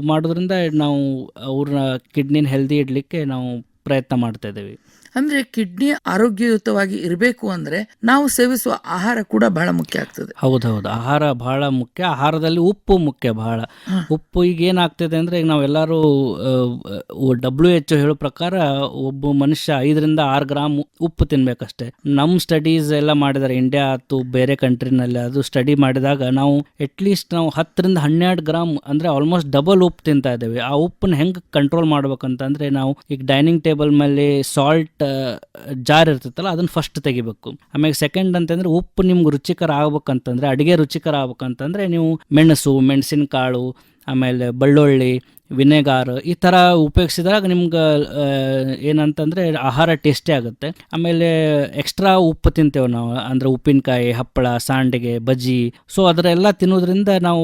ಮಾಡೋದ್ರಿಂದ ನಾವು ಅವ್ರನ್ನ ಕಿಡ್ನಿನ ಹೆಲ್ದಿ ಇಡಲಿಕ್ಕೆ ನಾವು ಪ್ರಯತ್ನ ಮಾಡ್ತಾ ಇದ್ದೇವೆ. ಅಂದ್ರೆ ಕಿಡ್ನಿ ಆರೋಗ್ಯಯುತವಾಗಿ ಇರಬೇಕು ಅಂದ್ರೆ ನಾವು ಸೇವಿಸುವ ಆಹಾರ ಕೂಡ ಬಹಳ ಮುಖ್ಯ ಆಗ್ತದೆ. ಹೌದೌದು. ಆಹಾರ ಬಹಳ ಮುಖ್ಯ. ಆಹಾರದಲ್ಲಿ ಉಪ್ಪು ಮುಖ್ಯ ಬಹಳ. ಉಪ್ಪು ಈಗ ಏನಾಗ್ತದೆ ಅಂದ್ರೆ ಈಗ ನಾವೆಲ್ಲರೂ ಡಬ್ಲ್ಯೂ ಎಚ್ ಹೇಳೋ ಪ್ರಕಾರ ಒಬ್ಬ ಮನುಷ್ಯ ಐದರಿಂದ ಆರು ಗ್ರಾಮ್ ಉಪ್ಪು ತಿನ್ಬೇಕಷ್ಟೇ. ನಮ್ಮ ಸ್ಟಡೀಸ್ ಎಲ್ಲ ಮಾಡಿದ್ದಾರೆ ಇಂಡಿಯಾ ಆಯ್ತು ಬೇರೆ ಕಂಟ್ರಿನಲ್ಲಿ ಅದು ಸ್ಟಡಿ ಮಾಡಿದಾಗ ನಾವು ಅಟ್ಲೀಸ್ಟ್ ನಾವು ಹತ್ತರಿಂದ ಹನ್ನೆರಡು ಗ್ರಾಮ್ ಅಂದ್ರೆ ಆಲ್ಮೋಸ್ಟ್ ಡಬಲ್ ಉಪ್ಪು ತಿಂತಾ ಇದ್ದೇವೆ. ಆ ಉಪ್ಪನ್ನ ಹೆಂಗೆ ಕಂಟ್ರೋಲ್ ಮಾಡ್ಬೇಕಂತಂದ್ರೆ ನಾವು ಈಗ ಡೈನಿಂಗ್ ಟೇಬಲ್ ಮೇಲೆ ಸಾಲ್ಟ್ ಜಾರ್ ಇರ್ತೈತಲ್ಲ, ಅದನ್ನ ಫಸ್ಟ್ ತೆಗಿಬೇಕು. ಆಮೇಲೆ ಸೆಕೆಂಡ್ ಅಂತಂದ್ರೆ ಉಪ್ಪು ನಿಮ್ಗೆ ರುಚಿಕರ ಆಗ್ಬೇಕಂತಂದ್ರೆ, ಅಡಿಗೆ ರುಚಿಕರ ಆಗ್ಬೇಕಂತಂದ್ರೆ ನೀವು ಮೆಣಸು, ಮೆಣಸಿನಕಾಳು ಆಮೇಲೆ ಬೆಳ್ಳುಳ್ಳಿ ವಿನೆಗಾರ್ ಈ ಥರ ಉಪಯೋಗಿಸಿದಾಗ ನಿಮ್ಗೆ ಏನಂತಂದರೆ ಆಹಾರ ಟೇಸ್ಟಿ ಆಗುತ್ತೆ. ಆಮೇಲೆ ಎಕ್ಸ್ಟ್ರಾ ಉಪ್ಪು ತಿಂತೇವೆ ನಾವು ಅಂದರೆ ಉಪ್ಪಿನಕಾಯಿ ಹಪ್ಪಳ ಸಾಂಡಿಗೆ ಬಜ್ಜಿ. ಸೊ ಅದರೆಲ್ಲ ತಿನ್ನೋದ್ರಿಂದ ನಾವು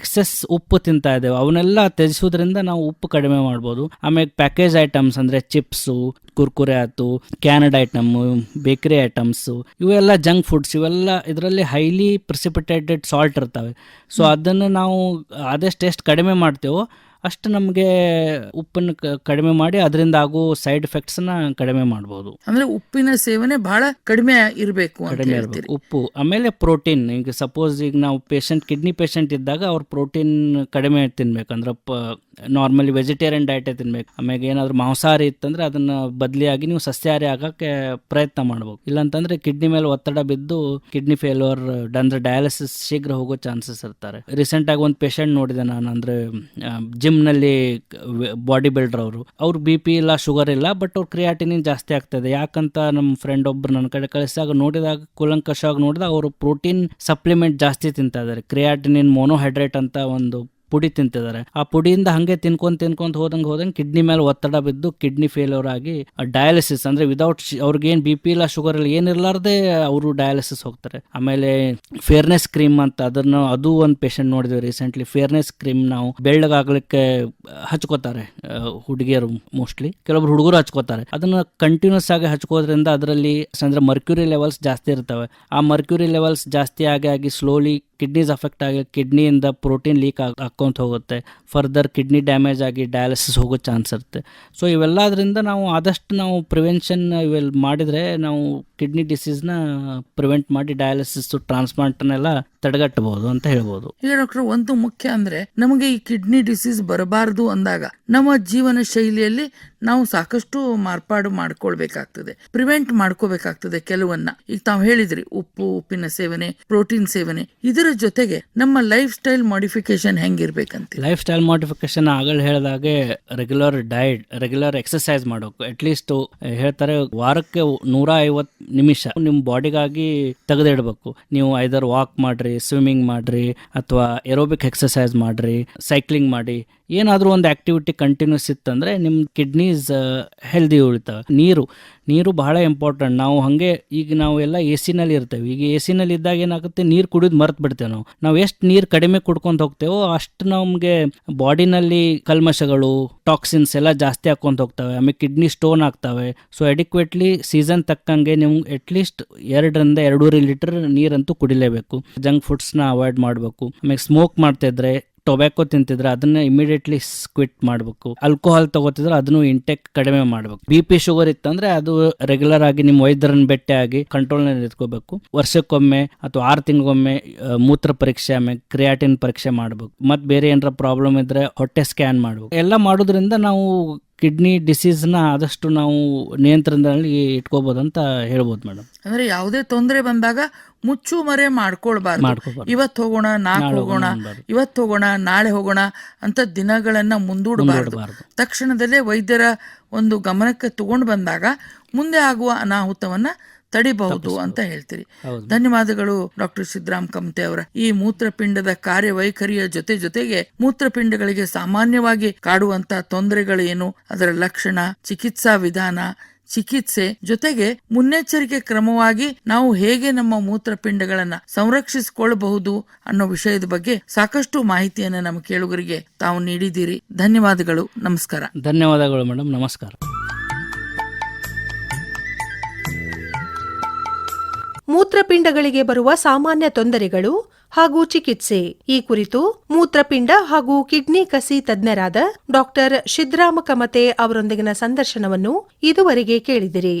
ಎಕ್ಸೆಸ್ ಉಪ್ಪು ತಿಂತಾ ಇದ್ದೇವೆ. ಅವನ್ನೆಲ್ಲ ತ್ಯಜಿಸೋದ್ರಿಂದ ನಾವು ಉಪ್ಪು ಕಡಿಮೆ ಮಾಡ್ಬೋದು. ಆಮೇಲೆ ಪ್ಯಾಕೇಜ್ ಐಟಮ್ಸ್ ಅಂದರೆ ಚಿಪ್ಸು ಕುರ್ಕುರೆ ಆಯ್ತು ಕ್ಯಾನಡ್ ಐಟಮ್ಮು ಬೇಕರಿ ಐಟಮ್ಸು ಇವೆಲ್ಲ ಜಂಕ್ ಫುಡ್ಸ್ ಇವೆಲ್ಲ ಇದರಲ್ಲಿ ಹೈಲಿ ಪ್ರಿಸಿಪಿಟೇಟೆಡ್ ಸಾಲ್ಟ್ ಇರ್ತವೆ. ಸೊ ಅದನ್ನು ನಾವು ಆದಷ್ಟು ಎಷ್ಟು ಕಡಿಮೆ ಮಾಡ್ತೇವೋ ಅಷ್ಟು ನಮಗೆ ಉಪ್ಪನ್ನು ಕಡಿಮೆ ಮಾಡಿ ಅದರಿಂದ ಆಗೋ ಸೈಡ್ ಎಫೆಕ್ಟ್ಸ್ನ ಕಡಿಮೆ ಮಾಡ್ಬೋದು. ಅಂದ್ರೆ ಉಪ್ಪಿನ ಸೇವನೆ ಬಹಳ ಕಡಿಮೆ ಇರಬೇಕು ಕಡಿಮೆ ಇರಬೇಕು. ಉಪ್ಪು ಆಮೇಲೆ ಪ್ರೋಟೀನ್. ಈಗ ಸಪೋಸ್ ಈಗ ನಾವು ಪೇಷಂಟ್ ಕಿಡ್ನಿ ಪೇಷಂಟ್ ಇದ್ದಾಗ ಅವ್ರು ಪ್ರೋಟೀನ್ ಕಡಿಮೆ ತಿನ್ಬೇಕಂದ್ರೆ ಪ ನಾರ್ಮಲಿ ವೆಜಿಟೇರಿಯನ್ ಡಯಟೇ ತಿನ್ಬೇಕು. ಆಮೇಲೆ ಏನಾದರೂ ಮಾಂಸಾಹಾರಿ ಇತ್ತಂದ್ರೆ ಅದನ್ನ ಬದಲಿಯಾಗಿ ನೀವು ಸಸ್ಯಾಹಾರಿ ಆಗಕ್ಕೆ ಪ್ರಯತ್ನ ಮಾಡ್ಬೇಕು ಇಲ್ಲಾಂತಂದ್ರೆ ಕಿಡ್ನಿ ಮೇಲೆ ಒತ್ತಡ ಬಿದ್ದು ಕಿಡ್ನಿ ಫೇಲ್ಯೂರ್ ಅಂದ್ರೆ ಡಯಾಲಿಸಿಸ್ ಶೀಘ್ರ ಹೋಗೋ ಚಾನ್ಸಸ್ ಇರ್ತಾರೆ. ರೀಸೆಂಟ್ ಆಗಿ ಒಂದು ಪೇಷಂಟ್ ನೋಡಿದೆ ನಾನು, ಅಂದ್ರೆ ಜಿಮ್ನಲ್ಲಿ ಬಾಡಿ ಬಿಲ್ಡರ್ ಅವರು. ಅವ್ರು ಬಿ ಪಿ ಇಲ್ಲ ಶುಗರ್ ಇಲ್ಲ ಬಟ್ ಅವ್ರ ಕ್ರಿಯಾಟಿನಿನ್ ಜಾಸ್ತಿ ಆಗ್ತದೆ. ಯಾಕಂತ ನಮ್ಮ ಫ್ರೆಂಡ್ ಒಬ್ರು ನನ್ನ ಕಡೆ ಕಳಿಸಿದಾಗ ನೋಡಿದಾಗ, ಕೂಲಂಕಷವಾಗಿ ನೋಡಿದಾಗ ಅವರು ಪ್ರೋಟೀನ್ ಸಪ್ಲಿಮೆಂಟ್ ಜಾಸ್ತಿ ತಿಂತಾ ಇದ್ದಾರೆ. ಕ್ರಿಯಾಟಿನಿನ್ ಮೋನೋಹೈಡ್ರೇಟ್ ಅಂತ ಒಂದು ಪುಡಿ ತಿಂತಿದ್ದಾರೆ. ಆ ಪುಡಿಯಿಂದ ಹಂಗೆ ತಿನ್ಕೊಂಡ್ ತಿನ್ಕೊಂತ ಹೋದಂಗೆ ಹೋದಂಗೆ ಕಿಡ್ನಿ ಮೇಲೆ ಒತ್ತಡ ಬಿದ್ದು ಕಿಡ್ನಿ ಫೇಲ್ಯೂರ್ ಆಗಿ ಡಯಾಲಿಸಿಸ್ ಅಂದ್ರೆ ವಿದೌಟ್ ಅವ್ರಿಗೇನು ಬಿ ಪಿ ಇಲ್ಲ ಶುಗರ್ ಇಲ್ಲ ಏನಿರ್ಲಾರ್ದೆ ಅವರು ಡಯಾಲಿಸಿಸ್ ಹೋಗ್ತಾರೆ. ಆಮೇಲೆ ಫೇರ್ನೆಸ್ ಕ್ರೀಮ್ ಅಂತ ಅದನ್ನ ಅದು ಒಂದು ಪೇಷಂಟ್ ನೋಡಿದ್ವಿ ರೀಸೆಂಟ್ಲಿ ಫೇರ್ನೆಸ್ ಕ್ರೀಮ್ ನಾವು ಬೆಳ್ಳಗಾಗ್ಲಿಕ್ಕೆ ಹಚ್ಕೋತಾರೆ ಹುಡುಗಿಯರು ಮೋಸ್ಟ್ಲಿ ಕೆಲವೊಬ್ರು ಹುಡುಗರು ಹಚ್ಕೋತಾರೆ. ಅದನ್ನ ಕಂಟಿನ್ಯೂಸ್ ಆಗಿ ಹಚ್ಕೋದ್ರಿಂದ ಅದರಲ್ಲಿ ಅಂದ್ರೆ ಮರ್ಕ್ಯೂರಿ ಲೆವೆಲ್ಸ್ ಜಾಸ್ತಿ ಇರ್ತವೆ. ಆ ಮರ್ಕ್ಯೂರಿ ಲೆವೆಲ್ಸ್ ಜಾಸ್ತಿ ಆಗಿ ಆಗಿ ಸ್ಲೋಲಿ ಕಿಡ್ನೀಸ್ ಅಫೆಕ್ಟ್ ಆಗಿ ಕಿಡ್ನಿಯಿಂದ ಪ್ರೋಟೀನ್ ಲೀಕ್ ಹಾಕ್ಕೊಂತ ಹೋಗುತ್ತೆ. ಫರ್ದರ್ ಕಿಡ್ನಿ ಡ್ಯಾಮೇಜ್ ಆಗಿ ಡಯಾಲಿಸಿಸ್ ಹೋಗೋ ಚಾನ್ಸ್ ಇರುತ್ತೆ. ಸೊ ಇವೆಲ್ಲದರಿಂದ ನಾವು ಆದಷ್ಟು ನಾವು ಪ್ರಿವೆನ್ಷನ್ ಇವೆಲ್ಲ ಮಾಡಿದರೆ ನಾವು ಕಿಡ್ನಿ ಡಿಸೀಸ್ನ ಪ್ರಿವೆಂಟ್ ಮಾಡಿ ಡಯಾಲಿಸಿಸ್ ಟ್ರಾನ್ಸ್ಪ್ಲಾಂಟ್ನೆಲ್ಲ ತಡೆಗಟ್ಟಬಹುದು ಅಂತ ಹೇಳ್ಬೋದು. ಈಗ ಡಾಕ್ಟರ್ ಒಂದು ಮುಖ್ಯ ಅಂದ್ರೆ ನಮಗೆ ಈ ಕಿಡ್ನಿ ಡಿಸೀಸ್ ಬರಬಾರದು ಅಂದಾಗ ನಮ್ಮ ಜೀವನ ಶೈಲಿಯಲ್ಲಿ ನಾವು ಸಾಕಷ್ಟು ಮಾರ್ಪಾಡು ಮಾಡ್ಕೊಳ್ಬೇಕಾಗ್ತದೆ ಪ್ರಿವೆಂಟ್ ಮಾಡ್ಕೋಬೇಕಾಗ್ತದೆ ಕೆಲವನ್ನ. ಈಗ ತಾವು ಹೇಳಿದ್ರಿ, ಉಪ್ಪು, ಉಪ್ಪಿನ ಸೇವನೆ ಪ್ರೋಟೀನ್ ಸೇವನೆ, ಇದರ ಜೊತೆಗೆ ನಮ್ಮ ಲೈಫ್ ಸ್ಟೈಲ್ ಮಾಡಿಫಿಕೇಶನ್ ಹೆಂಗಿರ್ಬೇಕಂತ? ಲೈಫ್ ಸ್ಟೈಲ್ ಮಾಡಿಫಿಕೇಶನ್ ಆಗಲ್ ಹೇಳಿದಾಗೆ ರೆಗ್ಯುಲರ್ ಡಯಟ್ ರೆಗ್ಯುಲರ್ ಎಕ್ಸರ್ಸೈಸ್ ಮಾಡಬೇಕು ಅಟ್ಲೀಸ್ಟ್ ಹೇಳ್ತಾರೆ ವಾರಕ್ಕೆ ನೂರ ಐವತ್ತು ನಿಮಿಷ ನಿಮ್ಮ ಬಾಡಿಗಾಗಿ ತೆಗೆದಿಡಬೇಕು. ನೀವು ಐದರ್ ವಾಕ್ ಮಾಡ್ರಿ ಸ್ವಿಮ್ಮಿಂಗ್ ಮಾಡ್ರಿ, ಅಥವಾ ಏರೋಬಿಕ್ ಎಕ್ಸರ್ಸೈಸ್ ಮಾಡ್ರಿ ಸೈಕ್ಲಿಂಗ್ ಮಾಡಿ, ಏನಾದರೂ ಒಂದು ಆಕ್ಟಿವಿಟಿ ಕಂಟಿನ್ಯೂಸ್ ಇತ್ತಂದ್ರೆ ನಿಮ್ಮ ಕಿಡ್ನೀಸ್ ಹೆಲ್ದಿ ಉಳಿತಾವೆ. ನೀರು ನೀರು ಬಹಳ ಇಂಪಾರ್ಟೆಂಟ್ ನಾವು ಹಾಗೆ ಈಗ ನಾವು ಎಲ್ಲ ಎ ಸಿನಲ್ಲಿ ಇರ್ತೇವೆ. ಈಗ ಎ ಸಿನಲ್ಲಿ ಇದ್ದಾಗ ಏನಾಗುತ್ತೆ? ನೀರು ಕುಡಿದು ಮರ್ತು ಬಿಡ್ತೇವೆ ನಾವು. ನಾವು ಎಷ್ಟು ನೀರು ಕಡಿಮೆ ಕುಡ್ಕೊಂತ ಹೋಗ್ತೇವೋ ಅಷ್ಟು ನಮಗೆ ಬಾಡಿನಲ್ಲಿ ಕಲ್ಮಶಗಳು ಟಾಕ್ಸಿನ್ಸ್ ಎಲ್ಲ ಜಾಸ್ತಿ ಹಾಕ್ಕೊಂತ ಹೋಗ್ತವೆ. ಆಮೇಲೆ ಕಿಡ್ನಿ ಸ್ಟೋನ್ ಆಗ್ತವೆ. ಸೊ ಅಡಿಕ್ವೇಟ್ಲಿ ಸೀಸನ್ ತಕ್ಕಂಗೆ ನೀವು ಅಟ್ಲೀಸ್ಟ್ ಎರಡರಿಂದ ಎರಡೂವರೆ ಲೀಟರ್ ನೀರಂತೂ ಕುಡಿಲೇಬೇಕು. ಜಂಕ್ ಫುಡ್ಸ್ನ ಅವಾಯ್ಡ್ ಮಾಡಬೇಕು. ಆಮೇಲೆ ಸ್ಮೋಕ್ ಮಾಡ್ತಿದ್ರೆ ಟೊಬ್ಯಾಕೊ ತಿಂತಿದ್ರೆ ಅದನ್ನ ಇಮಿಡಿಯೇಟ್ಲಿ ಸ್ಕ್ವಿಟ್ ಮಾಡಬೇಕು. ಆಲ್ಕೋಹಾಲ್ ತಗೋತಿದ್ರೆ ಅದನ್ನು ಇಂಟೆಕ್ ಕಡಿಮೆ ಮಾಡಬೇಕು. ಬಿ ಪಿ ಶುಗರ್ ಇತ್ತಂದ್ರೆ ಅದು ರೆಗ್ಯುಲರ್ ಆಗಿ ನಿಮ್ಮ ವೈದ್ಯರನ್ನ ಭೇಟಿ ಆಗಿ ಕಂಟ್ರೋಲ್ನಲ್ಲಿ ಇಟ್ಕೋಬೇಕು ವರ್ಷಕ್ಕೊಮ್ಮೆ ಅಥವಾ ಆರು ತಿಂಗಳಿಗೊಮ್ಮೆ ಮೂತ್ರ ಪರೀಕ್ಷೆ, ಆಮೇಲೆ ಕ್ರಿಯಾಟಿನ್ ಪರೀಕ್ಷೆ ಮಾಡಬೇಕು. ಮತ್ತೆ ಬೇರೆ ಏನಾರ ಪ್ರಾಬ್ಲಮ್ ಇದ್ರೆ ಹೊಟ್ಟೆ ಸ್ಕ್ಯಾನ್ ಮಾಡಬೇಕು. ಎಲ್ಲ ಮಾಡೋದ್ರಿಂದ ನಾವು ಕಿಡ್ನಿ ಡಿಸೀಸ್ನ ಆದಷ್ಟು ನಾವು ನಿಯಂತ್ರಣದಲ್ಲಿ ಇಟ್ಕೋಬಹುದು ಅಂತ ಹೇಳ್ಬೋದು ಮೇಡಮ್. ಅಂದ್ರೆ ಯಾವುದೇ ತೊಂದರೆ ಬಂದಾಗ ಮುಚ್ಚು ಮರೆ ಮಾಡ್ಕೊಳ್ಬಾರ್ದು. ಇವತ್ತು ಇವತ್ ಹೋಗೋಣ ನಾಳೆ ಹೋಗೋಣ ಇವತ್ತು ಇವತ್ ಹೋಗೋಣ ನಾಳೆ ಹೋಗೋಣ ಅಂತ ದಿನಗಳನ್ನ ಮುಂದೂಡಬಾರ್ದು. ತಕ್ಷಣದಲ್ಲೇ ವೈದ್ಯರ ಒಂದು ಗಮನಕ್ಕೆ ತಗೊಂಡು ಬಂದಾಗ ಮುಂದೆ ಆಗುವ ಅನಾಹುತವನ್ನ ತಡಿಬಹುದು ಅಂತ ಹೇಳ್ತೀರಿ. ಧನ್ಯವಾದಗಳು ಡಾಕ್ಟರ್ ಸಿದ್ದರಾಮ್ ಕಮತೆ ಅವರ. ಈ ಮೂತ್ರಪಿಂಡದ ಕಾರ್ಯವೈಖರಿಯ ಜೊತೆ ಜೊತೆಗೆ ಮೂತ್ರಪಿಂಡಗಳಿಗೆ ಸಾಮಾನ್ಯವಾಗಿ ಕಾಡುವಂತ ತೊಂದರೆಗಳೇನು ಏನು ಅದರ ಲಕ್ಷಣ ಚಿಕಿತ್ಸಾ ವಿಧಾನ ಚಿಕಿತ್ಸೆ ಜೊತೆಗೆ ಮುನ್ನೆಚ್ಚರಿಕೆ ಕ್ರಮವಾಗಿ ನಾವು ಹೇಗೆ ನಮ್ಮ ಮೂತ್ರಪಿಂಡಗಳನ್ನ ಸಂರಕ್ಷಿಸಿಕೊಳ್ಳಬಹುದು ಅನ್ನೋ ವಿಷಯದ ಬಗ್ಗೆ ಸಾಕಷ್ಟು ಮಾಹಿತಿಯನ್ನು ನಮ್ಮ ಕೇಳುಗರಿಗೆ ತಾವು ನೀಡಿದ್ದೀರಿ. ಧನ್ಯವಾದಗಳು. ನಮಸ್ಕಾರ. ಧನ್ಯವಾದಗಳು ಮೇಡಮ್ ನಮಸ್ಕಾರ. ಮೂತ್ರಪಿಂಡಗಳಿಗೆ ಬರುವ ಸಾಮಾನ್ಯ ತೊಂದರೆಗಳು ಹಾಗೂ ಚಿಕಿತ್ಸೆ. ಈ ಕುರಿತು ಮೂತ್ರಪಿಂಡ ಹಾಗೂ ಕಿಡ್ನಿ ಕಸಿ ತಜ್ಞರಾದ ಡಾಕ್ಟರ್ ಶಿದ್ರಾಮ ಕಮತೆ ಅವರೊಂದಿಗಿನ ಸಂದರ್ಶನವನ್ನು ಇದುವರೆಗೆ ಕೇಳಿದಿರಿ.